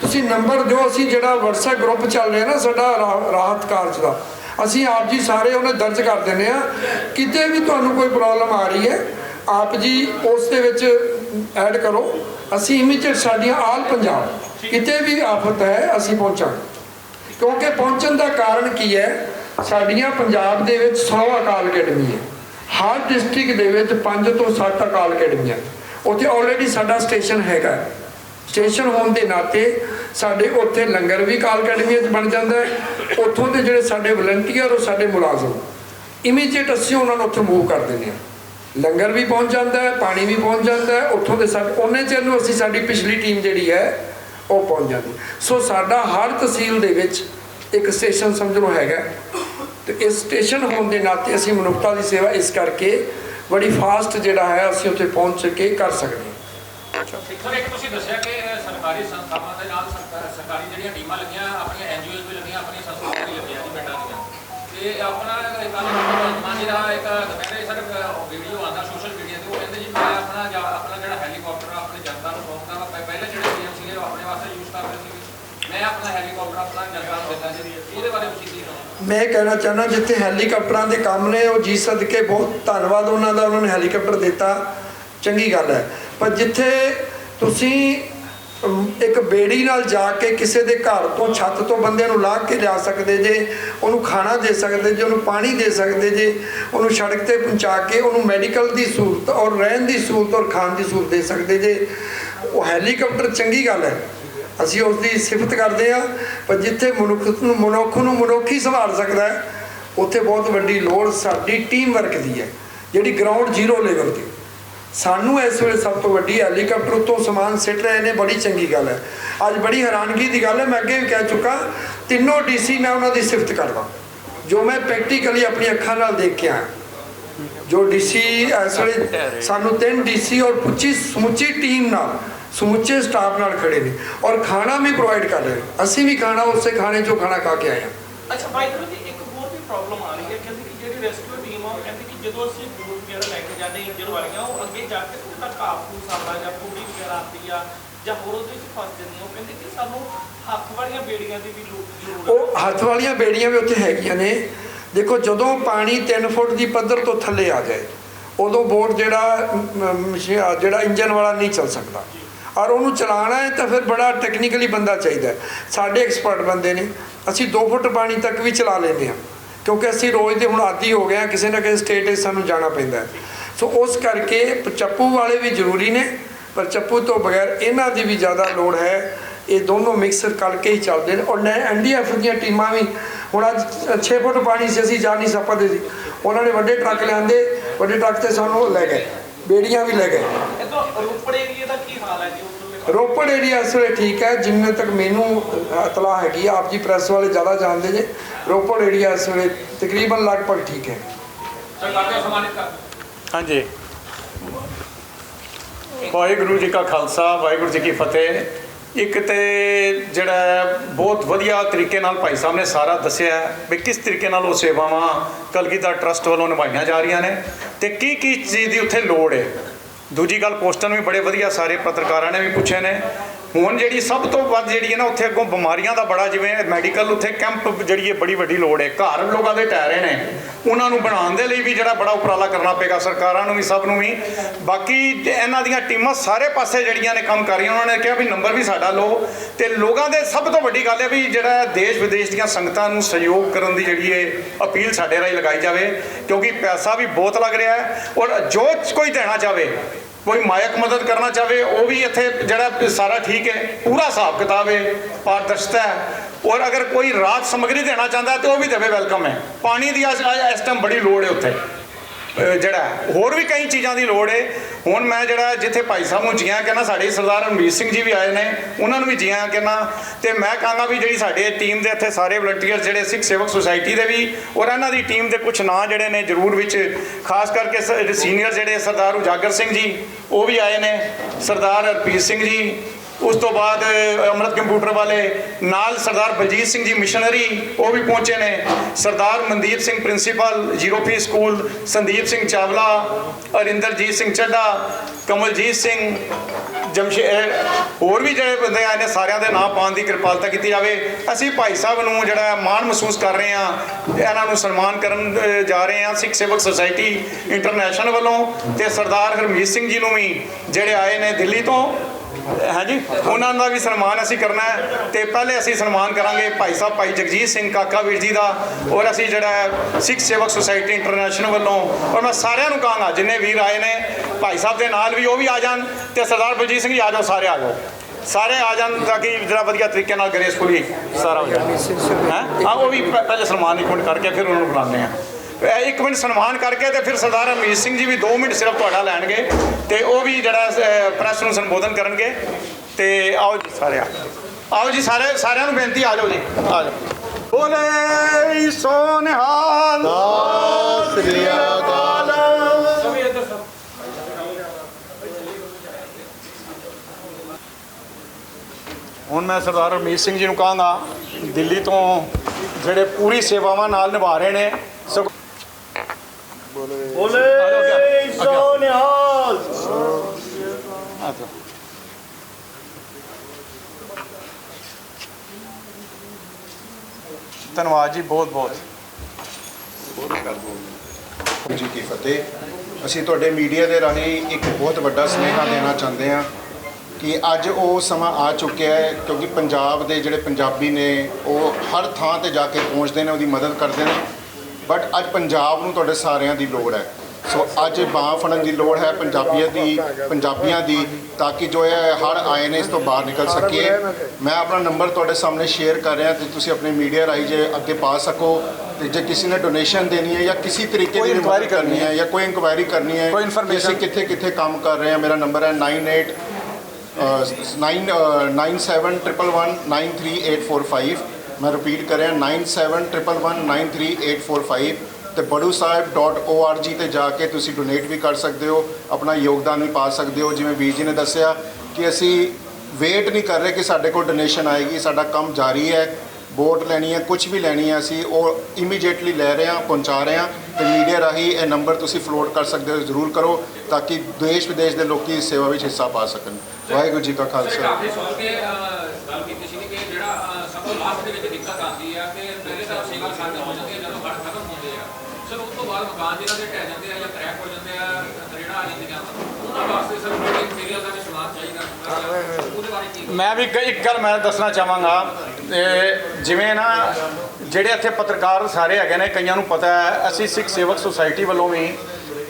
ਤੁਸੀਂ ਨੰਬਰ ਦਿਓ ਅਸੀਂ ਜਿਹੜਾ WhatsApp ਗਰੁੱਪ ਚੱਲ ਰਿਹਾ ਨਾ ਸਾਡਾ ਰਾਹਤ ਕਾਰਜ ਦਾ ਅਸੀਂ ਆਪ ਜੀ ਸਾਰੇ ਉਹਨੇ ਦਰਜ ਕਰ ਦਿੰਦੇ ਆ ਕਿਤੇ ਵੀ ਤੁਹਾਨੂੰ ਕੋਈ ਪ੍ਰੋਬਲਮ ਆ ਰਹੀ ਹੈ ਆਪ ਜੀ ਉਸ ਦੇ ਵਿੱਚ ਐਡ ਕਰੋ। ਅਸੀਂ ਇਮੀਡੀਏਟ ਸਾਡੀਆਂ ਆਲ ਪੰਜਾਬ ਕਿਤੇ ਵੀ ਆਫਤ ਹੈ, ਅਸੀਂ ਪਹੁੰਚਾਂਗੇ। ਕਿਉਂਕਿ ਪਹੁੰਚਣ ਦਾ ਕਾਰਨ ਕੀ ਹੈ? ਸਾਡੀਆਂ ਪੰਜਾਬ ਦੇ ਵਿੱਚ 100 ਅਕਾਲ ਅਕੈਡਮੀ ਹੈ। ਹਰ ਡਿਸਟ੍ਰਿਕਟ ਦੇ ਵਿੱਚ 5 ਤੋਂ 7 ਅਕਾਲ ਅਕੈਡਮੀਆਂ। ਉੱਥੇ ਆਲਰੇਡੀ ਸਾਡਾ ਸਟੇਸ਼ਨ ਹੈਗਾ। ਸਟੇਸ਼ਨ ਹੋਣ ਦੇ ਨਾਤੇ ਸਾਡੇ ਉੱਥੇ ਲੰਗਰ ਵੀ ਅਕਾਲ ਅਕੈਡਮੀ 'ਚ ਬਣ ਜਾਂਦਾ ਹੈ। ਉੱਥੋਂ ਦੇ ਜਿਹੜੇ ਸਾਡੇ ਵਲੰਟੀਅਰ ਔਰ ਸਾਡੇ ਮੁਲਾਜ਼ਮ। ਇਮੀਡੀਏਟ ਅਸੀਂ ਉਹਨਾਂ ਨੂੰ ਉੱਥੇ ਮੂਵ ਕਰ ਦਿੰਦੇ ਹਾਂ। ਲੰਗਰ ਵੀ ਪਹੁੰਚ ਜਾਂਦਾ ਹੈ, ਪਾਣੀ ਵੀ ਪਹੁੰਚ ਜਾਂਦਾ ਹੈ, ਉੱਥੋਂ ਦੇ ਸਾਡੇ ਉਹਨੇ ਚਿਰ ਨੂੰ ਅਸੀਂ ਸਾਡੀ ਪਿਛਲੀ ਟੀਮ ਜਿਹੜੀ ਹੈ, ਉਹ ਪਹੁੰਚ ਜਾਂਦੀ ਸੋ ਸਾਡਾ ਹਰ ਤਹਿਸੀਲ ਦੇ ਵਿੱਚ ਇੱਕ ਸਟੇਸ਼ਨ ਸਮਝ ਲਓ ਹੈਗਾ ਤੇ ਇਸ ਸਟੇਸ਼ਨ ਹੋਣ ਦੇ ਨਾਤੇ ਅਸੀਂ ਮਨੁੱਖਤਾ ਦੀ ਸੇਵਾ ਇਸ ਕਰਕੇ ਬੜੀ ਫਾਸਟ ਜਿਹੜਾ ਹੈ, ਅਸੀਂ ਉੱਥੇ ਪਹੁੰਚ ਕੇ ਕਰ ਸਕਦੇ ਹਾਂ। ਸਰ ਇੱਕ ਤੁਸੀਂ ਦੱਸਿਆ ਕਿ ਸਰਕਾਰੀ ਸੰਸਥਾਵਾਂ ਦੇ ਨਾਲ ਸਰਕਾਰੀ ਜਿਹੜੀਆਂ ਟੀਮਾਂ ਲੱਗੀਆਂ, ਆਪਣੀਆਂ ਐਨਜੀਓਜ਼ ਵੀ ਲੱਗੀਆਂ, ਆਪਣੀਆਂ ਸੰਸਥਾਵਾਂ ਵੀ ਲੱਗੀਆਂ ਜੀ ਪਿੰਡਾਂ ਦੀਆਂ। ਤੇ ਆਪਣਾ ਇੱਕ ਮਾਨ ਜੀ ਦਾ ਇੱਕ ਕਹਿੰਦੇ ਸਰ ਵੀਡੀਓ ਆਉਂਦਾ ਸੋਸ਼ਲ ਮੀਡੀਆ ਤੇ, ਉਹ ਕਹਿੰਦੇ ਜੀ ਮੈਂ ਆਪਣਾ ਜਾ- ਆਪਣਾ ਜਿਹੜਾ ਹੈਲੀਕਾਪਟਰ ਆਪਣੇ ਜਨਤਾ ਨੂੰ ਸੌਂਪਦਾ ਵਾ ਪਹਿਲੇ ਜਿਹੜੇ ਸੀਐਮ ਸੀਗੇ, ਉਹ ਆਪਣੇ ਵਾਸਤੇ ਯੂਜ਼ ਕਰਦੇ ਸੀਗੇ। ਮੈਂ ਆਪਣਾ ਹੈਲੀਕਾਪਟਰ ਆਪਣਾ ਜਨਤਾ ਨੂੰ ਦਿੰਦਾ ਜੀ। ਇਹਦੇ ਬਾਰੇ ਤੁਸੀਂ ਕੀ ਮੈਂ ਕਹਿਣਾ ਚਾਹੁੰਦਾ, ਜਿੱਥੇ ਹੈਲੀਕਾਪਟਰਾਂ ਦੇ ਕੰਮ ਨੇ, ਉਹ ਜੀ ਸਦਕੇ ਬਹੁਤ ਧੰਨਵਾਦ ਉਹਨਾਂ ਦਾ, ਉਹਨਾਂ ਨੇ ਹੈਲੀਕਾਪਟਰ ਦਿੱਤਾ। ਚੰਗੀ ਗੱਲ ਹੈ। ਪਰ ਜਿੱਥੇ ਤੁਸੀਂ ਇੱਕ ਬੇੜੀ ਨਾਲ ਜਾ ਕੇ ਕਿਸੇ ਦੇ ਘਰ ਤੋਂ ਛੱਤ ਤੋਂ ਬੰਦੇ ਨੂੰ ਲਾਹ ਕੇ ਲਿਆ ਸਕਦੇ ਜੇ, ਉਹਨੂੰ ਖਾਣਾ ਦੇ ਸਕਦੇ ਜੇ, ਉਹਨੂੰ ਪਾਣੀ ਦੇ ਸਕਦੇ ਜੇ, ਉਹਨੂੰ ਸੜਕ ਤੇ ਪਹੁੰਚਾ ਕੇ ਉਹਨੂੰ ਮੈਡੀਕਲ ਦੀ ਸਹੂਲਤ ਔਰ ਰਹਿਣ ਦੀ ਸਹੂਲਤ ਔਰ ਖਾਣ ਦੀ ਸਹੂਲਤ ਦੇ ਸਕਦੇ ਜੇ। ਉਹ ਹੈਲੀਕਾਪਟਰ ਚੰਗੀ ਗੱਲ ਹੈ। ਅਸੀਂ ਉਸ ਦੀ ਸਿਫਤ ਕਰਦੇ ਆ ਪਰ ਜਿੱਥੇ ਮਨੁੱਖ ਨੂੰ ਮਨੁੱਖ ਨੂੰ ਮਨੁੱਖ ਹੀ ਸੰਭਾਲ ਸਕਦਾ ਹੈ, ਉੱਥੇ ਬਹੁਤ ਵੱਡੀ ਲੋੜ ਸਾਡੀ ਟੀਮ ਵਰਕ ਦੀ ਹੈ, ਜਿਹੜੀ ਗਰਾਊਂਡ ਜ਼ੀਰੋ ਲੈਵਲ ਤੇ। ਸਾਨੂੰ ਇਸ ਵੇਲੇ ਸਭ ਤੋਂ ਵੱਡੀ ਹੈਲੀਕਾਪਟਰ ਉੱਤੋਂ ਸਮਾਨ ਸਿੱਟ ਰਹੇ ਨੇ, ਬੜੀ ਚੰਗੀ ਗੱਲ ਹੈ। ਅੱਜ ਬੜੀ ਹੈਰਾਨਗੀ ਦੀ ਗੱਲ ਹੈ, ਮੈਂ ਅੱਗੇ ਵੀ ਕਹਿ ਚੁੱਕਾ, ਤਿੰਨੋਂ ਡੀਸੀ ਮੈਂ ਉਹਨਾਂ ਦੀ ਸਿਫਤ ਕਰਦਾ। ਜੋ ਮੈਂ ਪ੍ਰੈਕਟੀਕਲੀ ਆਪਣੀ ਅੱਖਾਂ ਨਾਲ ਦੇਖ ਕੇ ਆਇਆ। ਜੋ ਡੀਸੀ, ਇਸ ਵੇਲੇ ਸਾਨੂੰ ਤਿੰਨ ਡੀਸੀ ਔਰ ਪੁੱਚੀ ਸਮੁੱਚੀ ਟੀਮ ਨਾਲ, ਸਮੁੱਚੇ ਸਟਾਫ ਨਾਲ ਖੜੇ ਨੇ ਔਰ ਖਾਣਾ ਵੀ ਪ੍ਰੋਵਾਈਡ ਕਰ ਰਹੇ ਨੇ। ਅਸੀਂ ਵੀ ਖਾਣਾ, ਉਸੇ ਖਾਣੇ ਚੋਂ ਖਾਣਾ ਖਾ ਕੇ ਆਏ ਹਾਂ। ਅੱਛਾ, ਵਾਹਿਗੁਰੂ ਜੀ, ਇੱਕ ਹੋਰ ਵੀ ਪ੍ਰੋਬਲਮ ਆ ਰਹੀ ਹੈ ਕਿ ਜਿਹੜੀ ਰੈਸਕਿਊ ਟੀਮ ਆ, ਉਹ ਕਿ ਜਦੋਂ ਅਸੀਂ ਵਗੈਰਾ ਲੈ ਕੇ ਜਾਂਦੇ ਇੰਜਰ ਵਾਲੀਆਂ, ਉਹ ਅੱਗੇ ਜਾ ਕੇ ਥੋੜਾ ਘਾਹ ਆਉਂਦਾ ਜਾਂ ਪੂੜੀ ਵਗੈਰਾ ਆਉਂਦੀ ਆ ਜਾਂ ਹੋਰ ਉਹਦੇ ਵਿੱਚ ਫਸ ਜਾਂਦੀਆਂ, ਉਹ ਕਹਿੰਦੇ ਕਿ ਸਾਨੂੰ ਹੱਥ ਵਾਲੀਆਂ ਬੇੜੀਆਂ ਦੀ ਵੀ ਜ਼ਰੂਰਤ ਉਹ ਹੱਥ ਵਾਲੀਆਂ ਬੇੜੀਆਂ ਵੀ ਉੱਥੇ ਹੈਗੀਆਂ ਨੇ। ਦੇਖੋ, ਜਦੋਂ ਪਾਣੀ 3 ਫੁੱਟ ਦੀ ਪੱਧਰ ਤੋਂ ਥੱਲੇ ਆ ਜਾਏ, ਉਦੋਂ ਬੋਟ ਜਿਹੜਾ ਜਿਹੜਾ ਇੰਜਨ ਵਾਲਾ ਨਹੀਂ ਚੱਲ ਸਕਦਾ। ਔਰ ਉਹਨੂੰ ਚਲਾਉਣਾ ਹੈ ਤਾਂ ਫਿਰ ਬੜਾ ਟੈਕਨੀਕਲੀ ਬੰਦਾ ਚਾਹੀਦਾ ਸਾਡੇ ਐਕਸਪਰਟ ਬੰਦੇ ਨੇ, ਅਸੀਂ 2 ਫੁੱਟ ਪਾਣੀ ਤੱਕ ਵੀ ਚਲਾ ਲੈਂਦੇ ਹਾਂ। ਕਿਉਂਕਿ ਅਸੀਂ ਰੋਜ਼ ਦੇ ਹੁਣ ਆਦੀ ਹੋ ਗਏ ਹਾਂ, ਕਿਸੇ ਨਾ ਕਿਸੇ ਸਟੇਟ 'ਚ ਸਾਨੂੰ ਜਾਣਾ ਪੈਂਦਾ ਹੈ। ਸੋ ਉਸ ਕਰਕੇ ਚੱਪੂ ਵਾਲੇ ਵੀ ਜ਼ਰੂਰੀ ਨੇ, ਪਰ ਚੱਪੂ ਤੋਂ ਬਗੈਰ ਇਹਨਾਂ ਦੀ ਵੀ ਜ਼ਿਆਦਾ ਲੋੜ ਹੈ। ਇਹ ਦੋਨੋਂ ਮਿਕਸਰ ਕਰਕੇ ਹੀ ਚੱਲਦੇ ਨੇ। ਔਰ ਨੇ ਐਨਡੀਐਫ ਦੀਆਂ ਟੀਮਾਂ ਵੀ ਹੁਣ ਅੱਜ 6 ਫੁੱਟ ਪਾਣੀ ਸੀ, ਅਸੀਂ ਜਾ ਨਹੀਂ ਸਕਦੇ ਸੀ। ਉਹਨਾਂ ਨੇ ਵੱਡੇ ਟਰੱਕ ਲਿਆਂਦੇ, ਵੱਡੇ ਟਰੱਕ ਤੇ ਸਾਨੂੰ ਲੈ ਗਏ, ਬੇੜੀਆਂ ਵੀ ਲੈ ਗਏ। ਇਹ ਤਾਂ ਰੋਪੜ ਏਰੀਏ ਦਾ ਕੀ ਹਾਲ ਹੈ ਜੀ? ਰੋਪੜ ਏਰੀਆ ਇਸ ਵੇਲੇ ਠੀਕ ਹੈ ਜਿੰਨੇ ਤੱਕ ਮੈਨੂੰ ਇਤਲਾ ਹੈਗੀ ਆ, ਆਪ ਜੀ ਪ੍ਰੈਸ ਵਾਲੇ ਜ਼ਿਆਦਾ ਜਾਣਦੇ ਜੇ ਰੋਪੜ ਏਰੀਆ ਇਸ ਵੇਲੇ ਤਕਰੀਬਨ ਲਗਭਗ ਠੀਕ ਹੈ। ਹਾਂਜੀ। ਵਾਹਿਗੁਰੂ ਜੀ ਕਾ ਖਾਲਸਾ ਵਾਹਿਗੁਰੂ ਜੀ ਕੀ ਫਤਿਹ। ਇੱਕ ਤੇ ਜਿਹੜਾ ਬਹੁਤ ਵਧੀਆ ਤਰੀਕੇ ਨਾਲ ਭਾਈ ਸਾਹਿਬ ਨੇ ਸਾਰਾ ਦੱਸਿਆ ਵੀ ਕਿਸ ਤਰੀਕੇ ਨਾਲ ਉਹ ਸੇਵਾਵਾਂ ਕਲਗੀਧਰ ਟਰਸਟ ਵੱਲੋਂ ਨਿਭਾਈਆਂ ਜਾ ਰਹੀਆਂ ਨੇ ਤੇ ਕੀ ਕੀ ਚੀਜ਼ ਦੀ ਉੱਥੇ ਲੋੜ ਹੈ। ਦੂਜੀ ਗੱਲ ਕੁਐਸਚਨ ਵੀ ਬੜੇ ਵਧੀਆ ਸਾਰੇ ਪੱਤਰਕਾਰਾਂ ਨੇ ਵੀ ਪੁੱਛੇ ਨੇ। ਹੁਣ ਜਿਹੜੀ ਸਭ ਤੋਂ ਵੱਧ ਜਿਹੜੀ ਹੈ ਨਾ ਉੱਥੇ ਅੱਗੋਂ ਬਿਮਾਰੀਆਂ ਦਾ ਬੜਾ ਜਿਵੇਂ ਮੈਡੀਕਲ ਉੱਥੇ ਕੈਂਪ ਜਿਹੜੀ ਹੈ ਬੜੀ ਵੱਡੀ ਲੋੜ ਹੈ। ਘਰ ਲੋਕਾਂ ਦੇ ਟਹਿ ਰਹੇ ਨੇ। ਉਹਨਾਂ ਨੂੰ ਬਣਾਉਣ ਦੇ ਲਈ ਵੀ ਜਿਹੜਾ ਬੜਾ ਉਪਰਾਲਾ ਕਰਨਾ ਪਏਗਾ, ਸਰਕਾਰਾਂ ਨੂੰ ਵੀ, ਸਭ ਨੂੰ ਵੀ। ਬਾਕੀ ਇਹਨਾਂ ਦੀਆਂ ਟੀਮਾਂ ਸਾਰੇ ਪਾਸੇ ਜਿਹੜੀਆਂ ਨੇ ਕੰਮ ਕਰ ਰਹੀਆਂ, ਉਹਨਾਂ ਨੇ ਕਿਹਾ ਵੀ ਨੰਬਰ ਵੀ ਸਾਡਾ ਲਓ। ਤੇ ਲੋਕਾਂ ਦੇ ਸਭ ਤੋਂ ਵੱਡੀ ਗੱਲ ਹੈ ਵੀ ਜਿਹੜਾ ਦੇਸ਼ ਵਿਦੇਸ਼ ਦੀਆਂ ਸੰਗਤਾਂ ਨੂੰ ਸਹਿਯੋਗ ਕਰਨ ਦੀ ਜਿਹੜੀ ਹੈ ਅਪੀਲ ਸਾਡੇ ਰਾਹੀਂ ਲਗਾਈ ਜਾਵੇ, ਕਿਉਂਕਿ ਪੈਸਾ ਵੀ ਬਹੁਤ ਲੱਗ ਰਿਹਾ ਹੈ ਔਰ ਜੋ ਕੋਈ ਦੇਣਾ ਚਾਹਵੇ ਕੋਈ ਮਾਇਕ ਮਦਦ ਕਰਨਾ ਚਾਹਵੇ, ਉਹ ਵੀ ਇੱਥੇ ਜਿਹੜਾ ਸਾਰਾ ਠੀਕ ਹੈ, ਪੂਰਾ ਹਿਸਾਬ ਕਿਤਾਬ ਹੈ, ਪਾਰਦਰਸ਼ਤਾ ਹੈ। ਔਰ ਅਗਰ ਕੋਈ ਰਾਤ ਸਮਗਰੀ ਦੇਣਾ ਚਾਹੁੰਦਾ ਹੈ, ਤੇ ਉਹ ਵੀ ਦੇਵੇ ਵੈਲਕਮ ਹੈ। ਪਾਣੀ ਦੀ ਇਸ ਟਾਈਮ ਬੜੀ ਲੋੜ ਹੈ ਉੱਥੇ। ਜਿਹੜਾ ਹੋਰ ਵੀ ਕਈ ਚੀਜ਼ਾਂ ਦੀ ਲੋੜ ਹੈ। ਹੁਣ ਮੈਂ ਜਿਹੜਾ ਜਿੱਥੇ ਭਾਈ ਸਾਹਿਬ ਨੂੰ ਜੀਆਂ ਕਹਿੰਦਾ, ਸਾਡੇ ਸਰਦਾਰ ਰਣਵੀਰ ਸਿੰਘ ਜੀ ਵੀ ਆਏ ਨੇ, ਉਹਨਾਂ ਨੂੰ ਵੀ ਜੀਆਂ ਕਹਿੰਦਾ। ਤੇ ਮੈਂ ਕਹਾਂਗਾ ਵੀ ਜਿਹੜੀ ਸਾਡੇ ਟੀਮ ਦੇ ਇੱਥੇ ਸਾਰੇ ਵਲੰਟੀਅਰ ਜਿਹੜੇ ਸਿੱਖ ਸੇਵਕ ਸੁਸਾਇਟੀ ਦੇ ਵੀ, ਔਰ ਇਹਨਾਂ ਦੀ ਟੀਮ ਦੇ ਕੁਝ ਨਾਂ ਜਿਹੜੇ ਨੇ ਜ਼ਰੂਰ ਵਿੱਚ, ਖਾਸ ਕਰਕੇ ਸੀਨੀਅਰ ਜਿਹੜੇ ਸਰਦਾਰ ਉਜਾਗਰ ਸਿੰਘ ਜੀ, ਉਹ ਵੀ ਆਏ ਨੇ। ਸਰਦਾਰ ਹਰਪ੍ਰੀਤ ਸਿੰਘ ਜੀ ਉਸ ਤੋਂ ਬਾਅਦ ਅ, ਅੰਮ੍ਰਿਤ ਕੰਪਿਊਟਰ ਵਾਲੇ ਨਾਲ ਸਰਦਾਰ ਬਲਜੀਤ ਸਿੰਘ ਜੀ ਮਿਸ਼ਨਰੀ ਉਹ ਵੀ ਪਹੁੰਚੇ ਨੇ। Sardar Mandeep Singh principal zero fee school Sandeep Singh Chawla Arinderjit Singh Chadha Kamaljit Singh ਜਮਸ਼ੇ ਹੋਰ ਵੀ ਜਿਹੜੇ ਬੰਦੇ ਆਏ ਨੇ ਸਾਰਿਆਂ ਦੇ ਨਾਮ ਪਾਉਣ ਦੀ ਕਿਰਪਾਲਤਾ ਕੀਤੀ ਜਾਵੇ। ਅਸੀਂ ਭਾਈ ਸਾਹਿਬ ਨੂੰ ਜਿਹੜਾ ਮਾਣ ਮਹਿਸੂਸ ਕਰ ਰਹੇ ਹਾਂ। ਇਹਨਾਂ ਨੂੰ ਸਨਮਾਨ ਕਰਨ ਜਾ ਰਹੇ ਹਾਂ ਸਿੱਖ ਸੇਵਕ ਸੁਸਾਇਟੀ ਇੰਟਰਨੈਸ਼ਨਲ ਵੱਲੋਂ ਤੇ ਸਰਦਾਰ ਹਰਮੀਤ ਸਿੰਘ ਜੀ ਨੂੰ ਵੀ ਜਿਹੜੇ ਆਏ ਨੇ ਦਿੱਲੀ ਤੋਂ। ਹਾਂਜੀ? ਉਹਨਾਂ ਦਾ ਵੀ ਸਨਮਾਨ ਅਸੀਂ ਕਰਨਾ ਹੈ ਤੇ ਪਹਿਲੇ ਅਸੀਂ ਸਨਮਾਨ ਕਰਾਂਗੇ ਭਾਈ ਸਾਹਿਬ, ਭਾਈ ਜਗਜੀਤ ਸਿੰਘ ਕਾਕਾ ਵੀਰ ਜੀ ਦਾ ਔਰ ਅਸੀਂ ਜਿਹੜਾ ਹੈ ਸਿੱਖ ਸੇਵਕ ਸੁਸਾਇਟੀ ਇੰਟਰਨੈਸ਼ਨਲ ਵੱਲੋਂ ਔਰ ਮੈਂ ਸਾਰਿਆਂ ਨੂੰ ਕਹਾਂਗਾ, ਜਿੰਨੇ ਵੀਰ ਆਏ ਨੇ ਭਾਈ ਸਾਹਿਬ ਦੇ ਨਾਲ ਵੀ ਉਹ ਵੀ ਆ ਜਾਣ ਤੇ ਸਰਦਾਰ ਬਲਜੀਤ ਸਿੰਘ ਜੀ ਆ ਜਾਓ, ਸਾਰੇ ਆ ਜਾਓ। ਸਾਰੇ ਆ ਜਾਣ ਤਾਂ ਕਿ ਜਿਹੜਾ ਵਧੀਆ ਤਰੀਕੇ ਨਾਲ ਗਰੇਸਫੁਲੀ ਸਾਰਾ ਹੋ ਜਾਏ ਹੈਂ? ਹਾਂ, ਉਹ ਵੀ ਪਹਿਲੇ ਸਨਮਾਨ ਇੱਕ ਮਿੰਟ ਕਰਕੇ ਫਿਰ ਉਹਨਾਂ ਨੂੰ ਬੁਲਾਉਂਦੇ ਆ ਇੱਕ ਮਿੰਟ ਸਨਮਾਨ ਕਰਕੇ ਤੇ ਫਿਰ ਸਰਦਾਰ ਅਮੀਤ ਸਿੰਘ ਜੀ ਵੀ 2 ਮਿੰਟ ਸਿਰਫ ਤੁਹਾਡਾ ਲੈਣਗੇ ਤੇ ਉਹ ਵੀ ਜਿਹੜਾ ਪ੍ਰੈਸ ਨੂੰ ਸੰਬੋਧਨ ਕਰਨਗੇ। ਤੇ ਆਓ ਜੀ ਸਾਰੇ ਆਓ ਜੀ ਸਾਰੇ ਸਾਰਿਆਂ ਨੂੰ ਬੇਨਤੀ ਆ ਜਾਓ ਜੀ। ਆ ਜਾਓ। ਬੋਲੇ ਸੋ ਨਿਹਾਲ ਸ੍ਰੀ ਅਕਾਲ। ਹੁਣ ਮੈਂ ਸਰਦਾਰ ਰਮੀਤ ਸਿੰਘ ਜੀ ਨੂੰ ਕਹਾਂਗਾ ਦਿੱਲੀ ਤੋਂ ਜਿਹੜੇ ਪੂਰੀ ਸੇਵਾਵਾਂ ਨਾਲ ਨਿਭਾ ਰਹੇ ਨੇ ਬੋਲੇ। ਸੋ ਨਿਹਾਲ ਆ ਜਾਓ। ਧੰਨਵਾਦ ਜੀ ਬਹੁਤ ਬਹੁਤ। ਜੀ ਕੀ ਫਤਿਹ। ਅਸੀਂ ਤੁਹਾਡੇ ਮੀਡੀਆ ਦੇ ਰਾਹੀਂ ਇੱਕ ਬਹੁਤ ਵੱਡਾ ਸੁਨੇਹਾ ਦੇਣਾ ਚਾਹੁੰਦੇ ਹਾਂ ਕਿ ਅੱਜ ਉਹ ਸਮਾਂ ਆ ਚੁੱਕਿਆ ਹੈ ਕਿਉਂਕਿ ਪੰਜਾਬ ਦੇ ਜਿਹੜੇ ਪੰਜਾਬੀ ਨੇ ਉਹ ਹਰ ਥਾਂ ਤੇ ਜਾ ਕੇ ਪਹੁੰਚਦੇ ਨੇ ਉਹਦੀ ਮਦਦ ਕਰਦੇ ਨੇ। ਬਟ ਅੱਜ ਪੰਜਾਬ ਨੂੰ ਤੁਹਾਡੇ ਸਾਰਿਆਂ ਦੀ ਲੋੜ ਹੈ। ਸੋ ਅੱਜ ਬਾਂਹ ਫੜਨ ਦੀ ਲੋੜ ਹੈ ਪੰਜਾਬੀਆਂ ਦੀ ਪੰਜਾਬੀਆਂ ਦੀ ਤਾਂ ਕਿ ਜੋ ਹੜ ਆਏ ਨੇ ਇਸ ਤੋਂ ਬਾਹਰ ਨਿਕਲ ਸਕੀਏ। ਮੈਂ ਆਪਣਾ ਨੰਬਰ ਤੁਹਾਡੇ ਸਾਹਮਣੇ ਸ਼ੇਅਰ ਕਰ ਰਿਹਾ ਤੇ ਤੁਸੀਂ ਆਪਣੇ ਮੀਡੀਆ ਰਾਹੀਂ ਜੇ ਅੱਗੇ ਪਾ ਸਕੋ ਤੇ ਜੇ ਕਿਸੇ ਨੇ ਡੋਨੇਸ਼ਨ ਦੇਣੀ ਹੈ ਜਾਂ ਕਿਸੇ ਤਰੀਕੇ ਦੀ inquiry ਕਰਨੀ ਹੈ ਜਾਂ ਕੋਈ ਇਨਕੁਆਇਰੀ ਕਰਨੀ ਹੈ ਕੋਈ ਅਸੀਂ ਕਿੱਥੇ ਕਿੱਥੇ ਕੰਮ ਕਰ ਰਹੇ ਹਾਂ ਮੇਰਾ ਨੰਬਰ ਹੈ 98 9711193845 ਮੈਂ ਰਿਪੀਟ ਕਰ ਰਿਹਾ 9711193845 ਤੇ baduਸਾਹਿਬ.org ਤੇ ਜਾ ਕੇ ਤੁਸੀਂ ਡੋਨੇਟ ਵੀ ਕਰ ਸਕਦੇ ਹੋ, ਆਪਣਾ ਯੋਗਦਾਨ ਵੀ ਪਾ ਸਕਦੇ ਹੋ। ਜਿਵੇਂ ਵੀਰ ਜੀ ਨੇ ਦੱਸਿਆ ਕਿ ਅਸੀਂ ਵੇਟ ਨਹੀਂ ਕਰ ਰਹੇ ਕਿ ਸਾਡੇ ਕੋਲ ਡੋਨੇਸ਼ਨ ਆਏਗੀ, ਸਾਡਾ ਕੰਮ ਜਾਰੀ ਹੈ, ਵੋਟ ਲੈਣੀ ਹੈ ਕੁਝ ਵੀ ਲੈਣੀ ਹੈ, ਅਸੀਂ ਉਹ ਇਮੀਡੀਏਟਲੀ ਲੈ ਰਹੇ ਹਾਂ, ਪਹੁੰਚਾ ਰਹੇ ਹਾਂ ਤੇ ਮੀਡੀਆ ਰਾਹੀਂ ਇਹ ਨੰਬਰ ਤੁਸੀਂ ਫਲੋਟ ਕਰ ਸਕਦੇ ਹੋ, ਜ਼ਰੂਰ ਕਰੋ ਤਾਂ ਕਿ ਦੇਸ਼ ਵਿਦੇਸ਼ ਦੇ ਲੋਕੀ ਇਸ ਸੇਵਾ ਵਿੱਚ ਹਿੱਸਾ ਪਾ ਸਕਣ। ਵਾਹਿਗੁਰੂ ਜੀ ਕਾ ਖਾਲਸਾ ਕਾਫੀ ਸੁਣ ਕੇ ਅਹ, ਗੱਲ ਕੀਤੀ ਸੀ ਕਿ ਜਿਹੜਾ ਅਹ, ਸਭ ਤੋਂ ਲਾਸਟ ਦੇ ਵਿੱਚ ਦਿੱਕਤ ਆਉਂਦੀ ਹੈ ਕਿ ਪਹਿਲੇ ਤਾਂ ਸੇਵਾ ਸਾਡੀ ਹੋ ਜਾਂਦੀ ਹੈ ਜਦੋਂ ਹੜ ਖਤਮ ਹੁੰਦੇ ਆ ਸਰ ਉਸ ਤੋਂ ਬਾਅਦ ਮਕਾਨ ਜਿਹਨਾਂ ਦੇ ਢਹਿ ਜਾਂਦੇ ਆ ਜਾਂ ਕਰੈਕ ਹੋ ਜਾਂਦੇ ਆ ਤਰੇੜਾਂ ਆ ਜਾਂਦੀਆਂ ਉਹਨਾਂ ਵਾਸਤੇ ਸਰ ਕੋਈ ਮਟੀਰੀਅਲ ਦਾ ਵੀ ਸਮਾਨ ਚਾਹੀਦਾ ਉਹਦੇ ਬਾਰੇ ਕੀ ਮੈਂ ਵੀ ਇੱਕ- ਇੱਕ ਗੱਲ ਮੈਂ ਦੱਸਣਾ ਚਾਹਾਂਗਾ। ਜਿਵੇਂ ਨਾ ਜਿਹੜੇ ਇੱਥੇ ਪੱਤਰਕਾਰ ਸਾਰੇ ਹੈਗੇ ਨੇ, ਕਈਆਂ ਨੂੰ ਪਤਾ ਹੈ, ਅਸੀਂ ਸਿੱਖ ਸੇਵਕ ਸੁਸਾਇਟੀ ਵੱਲੋਂ ਵੀ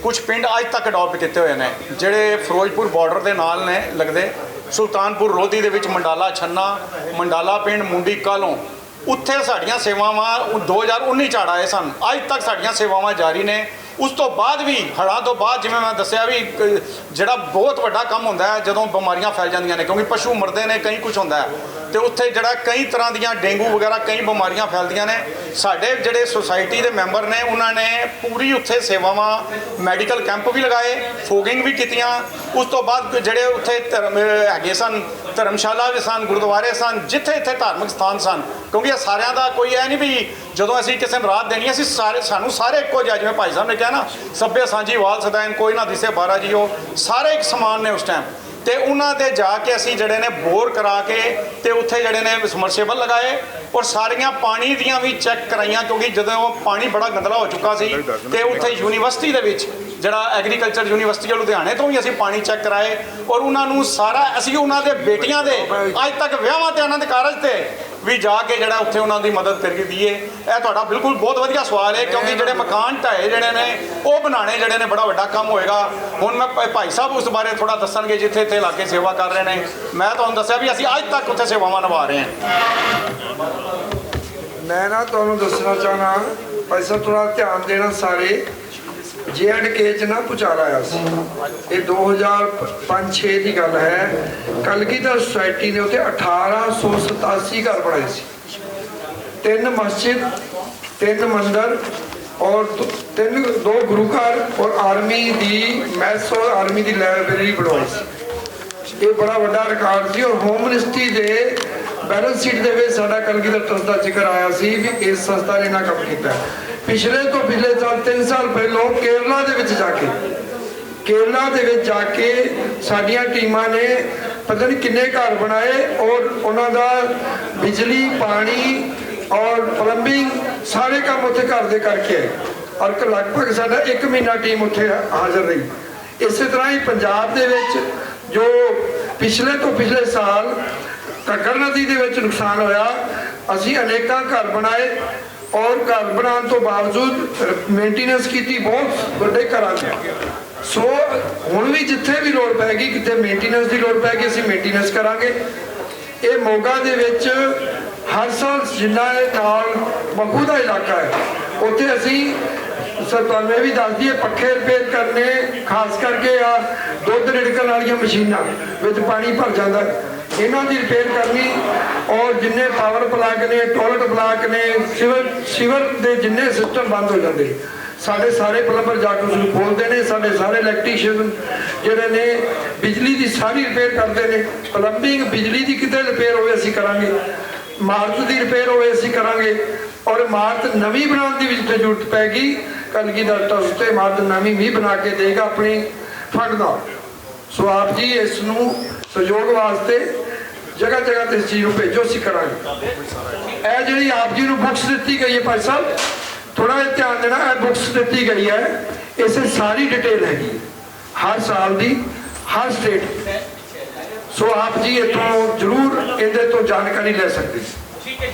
ਕੁਝ ਪਿੰਡ ਅੱਜ ਤੱਕ ਅਡਾਪਟ ਕੀਤੇ ਹੋਏ ਨੇ, ਜਿਹੜੇ ਫਿਰੋਜ਼ਪੁਰ ਬਾਰਡਰ ਦੇ ਨਾਲ ਨੇ ਲੱਗਦੇ। ਸੁਲਤਾਨਪੁਰ ਲੋਧੀ ਦੇ ਵਿੱਚ ਮੰਡਾਲਾ ਛੰਨਾ, ਮੰਡਾਲਾ ਪਿੰਡ ਮੁੰਡੀ ਕਾਲੋਂ ਉੱਥੇ ਸਾਡੀਆਂ ਸੇਵਾਵਾਂ ਉਹ 2019 ਚ ਆਏ ਸਨ। ਅੱਜ ਤੱਕ ਸਾਡੀਆਂ ਸੇਵਾਵਾਂ ਜਾਰੀ ਨੇ। ਉਸ ਤੋਂ ਬਾਅਦ ਵੀ ਹੜ੍ਹਾਂ ਤੋਂ ਬਾਅਦ ਜਿਵੇਂ ਮੈਂ ਦੱਸਿਆ ਵੀ ਇੱਕ ਜਿਹੜਾ ਬਹੁਤ ਵੱਡਾ ਕੰਮ ਹੁੰਦਾ ਹੈ, ਜਦੋਂ ਬਿਮਾਰੀਆਂ ਫੈਲ ਜਾਂਦੀਆਂ ਨੇ, ਕਿਉਂਕਿ ਪਸ਼ੂ ਮਰਦੇ ਨੇ, ਕਈ ਕੁਝ ਹੁੰਦਾ ਹੈ। ਤੇ ਉੱਥੇ ਜਿਹੜਾ ਕਈ ਤਰ੍ਹਾਂ ਦੀਆਂ ਡੇਂਗੂ ਵਗੈਰਾ, ਕਈ ਬਿਮਾਰੀਆਂ ਫੈਲਦੀਆਂ ਨੇ। ਸਾਡੇ ਜਿਹੜੇ ਸੁਸਾਇਟੀ ਦੇ ਮੈਂਬਰ ਨੇ, ਉਹਨਾਂ ਨੇ ਪੂਰੀ ਉੱਥੇ ਸੇਵਾਵਾਂ ਮੈਡੀਕਲ ਕੈਂਪ ਵੀ ਲਗਾਏ ਫੋਗਿੰਗ ਵੀ ਕੀਤੀਆਂ। ਉਸ ਤੋਂ ਬਾਅਦ ਜਿਹੜੇ ਉੱਥੇ ਧਰਮ ਹੈਗੇ ਸਨ, ਧਰਮਸ਼ਾਲਾ ਵੀ ਸਨ, ਗੁਰਦੁਆਰੇ ਸਨ, ਜਿੱਥੇ ਇੱਥੇ ਧਾਰਮਿਕ ਸਥਾਨ ਸਨ। ਕਿਉਂਕਿ ਇਹ ਸਾਰਿਆਂ ਦਾ ਕੋਈ ਇਹ ਨਹੀਂ ਵੀ ਜਦੋਂ ਅਸੀਂ ਕਿਸੇ ਨੂੰ ਰਾਤ ਦੇਣੀ, ਅਸੀਂ ਸਾਰੇ, ਸਾਨੂੰ ਸਾਰੇ ਇੱਕੋ ਜਿਹਾ, ਜਿਵੇਂ ਭਾਈ ਸਾਹਿਬ ਨੇ ਕਿਹਾ ਨਾ ਸਭੇ ਸਾਂਝੀ ਵਾਲ ਸਦਾਇਨ, ਕੋਈ ਨਾ ਦਿਸੇ ਬਾਰਾ ਜੀਓ, ਸਾਰੇ ਇੱਕ ਸਮਾਨ ਨੇ ਉਸ ਟਾਈਮ ਤੇ ਉਹਨਾਂ ਤੇ ਜਾ ਕੇ ਅਸੀਂ ਜਿਹੜੇ ਨੇ ਬੋਰ ਕਰਾ ਕੇ ਤੇ ਉੱਥੇ ਜਿਹੜੇ ਨੇ ਸਮਰਸੇਬਲ ਲਗਾਏ ਔਰ ਸਾਰੀਆਂ ਪਾਣੀ ਦੀਆਂ ਵੀ ਚੈੱਕ ਕਰਾਈਆਂ ਕਿਉਂਕਿ ਜਦੋਂ ਉਹ ਪਾਣੀ ਬੜਾ ਗੰਦਲਾ ਹੋ ਚੁੱਕਾ ਸੀ ਤੇ ਉੱਥੇ ਯੂਨੀਵਰਸਿਟੀ ਦੇ ਵਿੱਚ ਜਿਹੜਾ ਐਗਰੀਕਲਚਰ ਯੂਨੀਵਰਸਿਟੀ ਲੁਧਿਆਣੇ ਤੋਂ ਵੀ ਅਸੀਂ ਪਾਣੀ ਚੈੱਕ ਕਰਾਏ ਔਰ ਉਹਨਾਂ ਨੂੰ ਸਾਰਾ ਅਸੀਂ ਉਹਨਾਂ ਦੇ ਬੇਟੀਆਂ ਦੇ ਅੱਜ ਤੱਕ ਵਿਆਹਾਂ ਤੇ ਆਨੰਦ ਕਾਰਜ ਤੇ ਵੀ ਜਾ ਕੇ ਜਿਹੜਾ ਉੱਥੇ ਉਹਨਾਂ ਦੀ ਮਦਦ ਕਰਕੇ ਦਈਏ ਇਹ ਤੁਹਾਡਾ ਬਿਲਕੁਲ ਬਹੁਤ ਵਧੀਆ ਸਵਾਲ ਹੈ ਕਿਉਂਕਿ ਜਿਹੜੇ ਮਕਾਨ ਢਾਏ ਜਿਹੜੇ ਨੇ ਉਹ ਬਣਾਉਣੇ ਜਿਹੜੇ ਨੇ ਬੜਾ ਵੱਡਾ ਕੰਮ ਹੋਏਗਾ। ਹੁਣ ਮੈਂ ਭਾਈ ਸਾਹਿਬ ਉਸ ਬਾਰੇ ਥੋੜਾ ਦੱਸਣਗੇ ਜਿੱਥੇ ਇੱਥੇ ਇਲਾਕੇ ਸੇਵਾ ਕਰ ਰਹੇ ਨੇ। ਮੈਂ ਤੁਹਾਨੂੰ ਦੱਸਿਆ ਵੀ ਅਸੀਂ ਅੱਜ ਤੱਕ ਉੱਥੇ ਸੇਵਾਵਾਂ ਨਿਭਾ ਰਹੇ ਹਾਂ। ਮੈਂ ਨਾ ਤੁਹਾਨੂੰ ਦੱਸਣਾ ਚਾਹਨਾ ਪੈਸਾ ਥੋੜਾ ਧਿਆਨ ਦੇਣਾ ਸਾਰੇ। ਜੇ ਚ ਨਾ ਪੁਚਾਰ ਆਇਆ ਸੀ। ਇਹ 2005-6 ਦੀ ਗੱਲ ਹੈ। ਕਲਗੀਧਰ ਸੁਸਾਇਟੀ ਨੇ ਉੱਥੇ 1887 ਘਰ ਬਣਾਏ ਸੀ। ਤਿੰਨ ਮਸਜਿਦ, ਤਿੰਨ ਮੰਦਰ ਔਰ ਤਿੰਨ, ਦੋ ਗੁਰੂ ਘਰ ਔਰ ਆਰਮੀ ਦੀ ਮੈਸ ਔਰ ਆਰਮੀ ਦੀ ਲਾਇਬ੍ਰੇਰੀ ਬਣਵਾਈ ਸੀ। ਇਹ ਬੜਾ ਵੱਡਾ ਰਿਕਾਰਡ ਸੀ ਔਰ ਹੋਮ ਮਿਨਿਸਟਰੀ ਦੇ ਬੈਲੈਂਸ ਸ਼ੀਟ ਦੇ ਵਿੱਚ ਸਾਡਾ ਕਲਗੀਧਰ ਟਰਸਟ ਦਾ ਜ਼ਿਕਰ ਆਇਆ ਸੀ ਵੀ ਇਸ ਸੰਸਥਾ ਨੇ ਨਾ ਕੰਮ ਕੀਤਾ। ਪਿਛਲੇ ਤੋਂ ਪਿਛਲੇ ਸਾਲ 3 ਸਾਲ ਪਹਿਲਾਂ ਕੇਰਲਾ ਦੇ ਵਿੱਚ ਜਾ ਕੇ, ਕੇਰਲਾ ਦੇ ਵਿੱਚ ਜਾ ਕੇ ਸਾਡੀਆਂ ਟੀਮਾਂ ਨੇ ਪਤਾ ਨਹੀਂ ਕਿੰਨੇ ਘਰ ਬਣਾਏ ਔਰ ਉਹਨਾਂ ਦਾ ਬਿਜਲੀ, ਪਾਣੀ ਔਰ ਪਲੰਬਿੰਗ ਸਾਰੇ ਕੰਮ ਉੱਥੇ ਘਰ ਦੇ ਕਰਕੇ ਆਏ। ਔਰ ਲਗਭਗ ਸਾਡਾ 1 ਮਹੀਨਾ ਟੀਮ ਉੱਥੇ ਹਾਜ਼ਰ ਰਹੀ। ਇਸੇ ਤਰ੍ਹਾਂ ਹੀ ਪੰਜਾਬ ਦੇ ਵਿੱਚ ਜੋ ਪਿਛਲੇ ਤੋਂ ਪਿਛਲੇ ਸਾਲ ਘੱਗਰ ਨਦੀ ਦੇ ਵਿੱਚ ਨੁਕਸਾਨ ਹੋਇਆ। ਅਸੀਂ ਅਨੇਕਾਂ ਘਰ ਬਣਾਏ ਔਰ ਘਰ ਬਣਾਉਣ ਤੋਂ ਬਾਵਜੂਦ ਮੇਨਟੇਨੈਂਸ ਕੀਤੀ, ਬਹੁਤ ਵੱਡੇ ਘਰਾਂ ਦੀ। ਸੋ ਹੁਣ ਵੀ ਜਿੱਥੇ ਵੀ ਲੋੜ ਪੈ ਗਈ ਕਿਤੇ ਮੇਨਟੇਨੈਂਸ ਦੀ ਲੋੜ ਪੈ ਗਈ ਅਸੀਂ ਮੇਨਟੇਨੈਂਸ ਕਰਾਂਗੇ। ਇਹ ਮੋਗਾ ਦੇ ਵਿੱਚ ਹਰ ਸਾਲ ਜਿੰਨਾ ਇਹ ਨਾਲ ਮਖੂ ਦਾ ਇਲਾਕਾ ਹੈ, ਉੱਥੇ ਅਸੀਂ, ਸਰ, ਤੁਹਾਨੂੰ ਇਹ ਵੀ ਦੱਸ ਦਈਏ, ਪੱਖੇ ਰਿਪੇਅਰ ਕਰਨੇ, ਖਾਸ ਕਰਕੇ ਆ ਦੁੱਧ ਰਿੜਕਣ ਵਾਲੀਆਂ ਮਸ਼ੀਨਾਂ ਵਿੱਚ ਪਾਣੀ ਭਰ ਜਾਂਦਾ ਹੈ। ਇਹਨਾਂ ਦੀ ਰਿਪੇਅਰ ਕਰਨੀ ਔਰ ਜਿੰਨੇ ਪਾਵਰ ਪਲਾਕ ਨੇ ਟੋਇਲਟ ਪਲਾਕ ਨੇ ਸਿਵਰ ਸਿਵਰ ਦੇ ਜਿੰਨੇ ਸਿਸਟਮ ਬੰਦ ਹੋ ਜਾਂਦੇ। ਸਾਡੇ ਸਾਰੇ ਪਲੰਬਰ ਜਾ ਕੇ ਉਸਨੂੰ ਖੋਲਦੇ ਨੇ, ਸਾਡੇ ਸਾਰੇ ਇਲੈਕਟ੍ਰੀਸ਼ੀਅਨ ਜਿਹੜੇ ਨੇ, ਬਿਜਲੀ ਦੀ ਸਾਰੀ ਰਿਪੇਅਰ ਕਰਦੇ ਨੇ। ਪਲੰਬਿੰਗ ਬਿਜਲੀ ਦੀ ਕਿਤੇ ਰਿਪੇਅਰ ਹੋਵੇ ਅਸੀਂ ਕਰਾਂਗੇ। ਇਮਾਰਤ ਦੀ ਰਿਪੇਅਰ ਹੋਵੇ ਅਸੀਂ ਕਰਾਂਗੇ। ਔਰ ਇਮਾਰਤ ਨਵੀਂ ਬਣਾਉਣ ਦੀ ਵੀ ਜਿੱਥੇ ਜ਼ਰੂਰਤ ਪੈਗੀ ਦਾ ਟਰਸਟ ਤੇ ਇਮਾਰਤ ਨਵੀਂ ਵੀ ਬਣਾ ਕੇ ਦੇਗਾ ਆਪਣੀ ਫੰਡ ਦਾ ਸੋ ਆਪ ਜੀ ਇਸ ਨੂੰ ਸਹਿਯੋਗ ਵਾਸਤੇ ਜਗ੍ਹਾ ਜਗ੍ਹਾ ਤੇ ਇਸ ਚੀਜ਼ ਨੂੰ ਭੇਜੋ, ਅਸੀਂ ਕਰਾਂਗੇ। ਇਹ ਜਿਹੜੀ ਆਪ ਜੀ ਨੂੰ ਬੁੱਕਸ ਦਿੱਤੀ ਗਈ ਹੈ ਭਾਈ ਸਾਹਿਬ ਥੋੜਾ ਜਿਹਾ ਧਿਆਨ ਦੇਣਾ, ਇਹ ਬੁੱਕਸ ਦਿੱਤੀ ਗਈ ਹੈ। ਇਸੇ ਸਾਰੀ ਡਿਟੇਲ ਹੈਗੀ ਹਰ ਸਾਲ ਦੀ, ਹਰ ਸਟੇਟ ਸੋ ਆਪ ਜੀ ਇੱਥੋਂ ਜ਼ਰੂਰ ਇਹਦੇ ਤੋਂ ਜਾਣਕਾਰੀ ਲੈ ਸਕਦੇ ਠੀਕ ਹੈ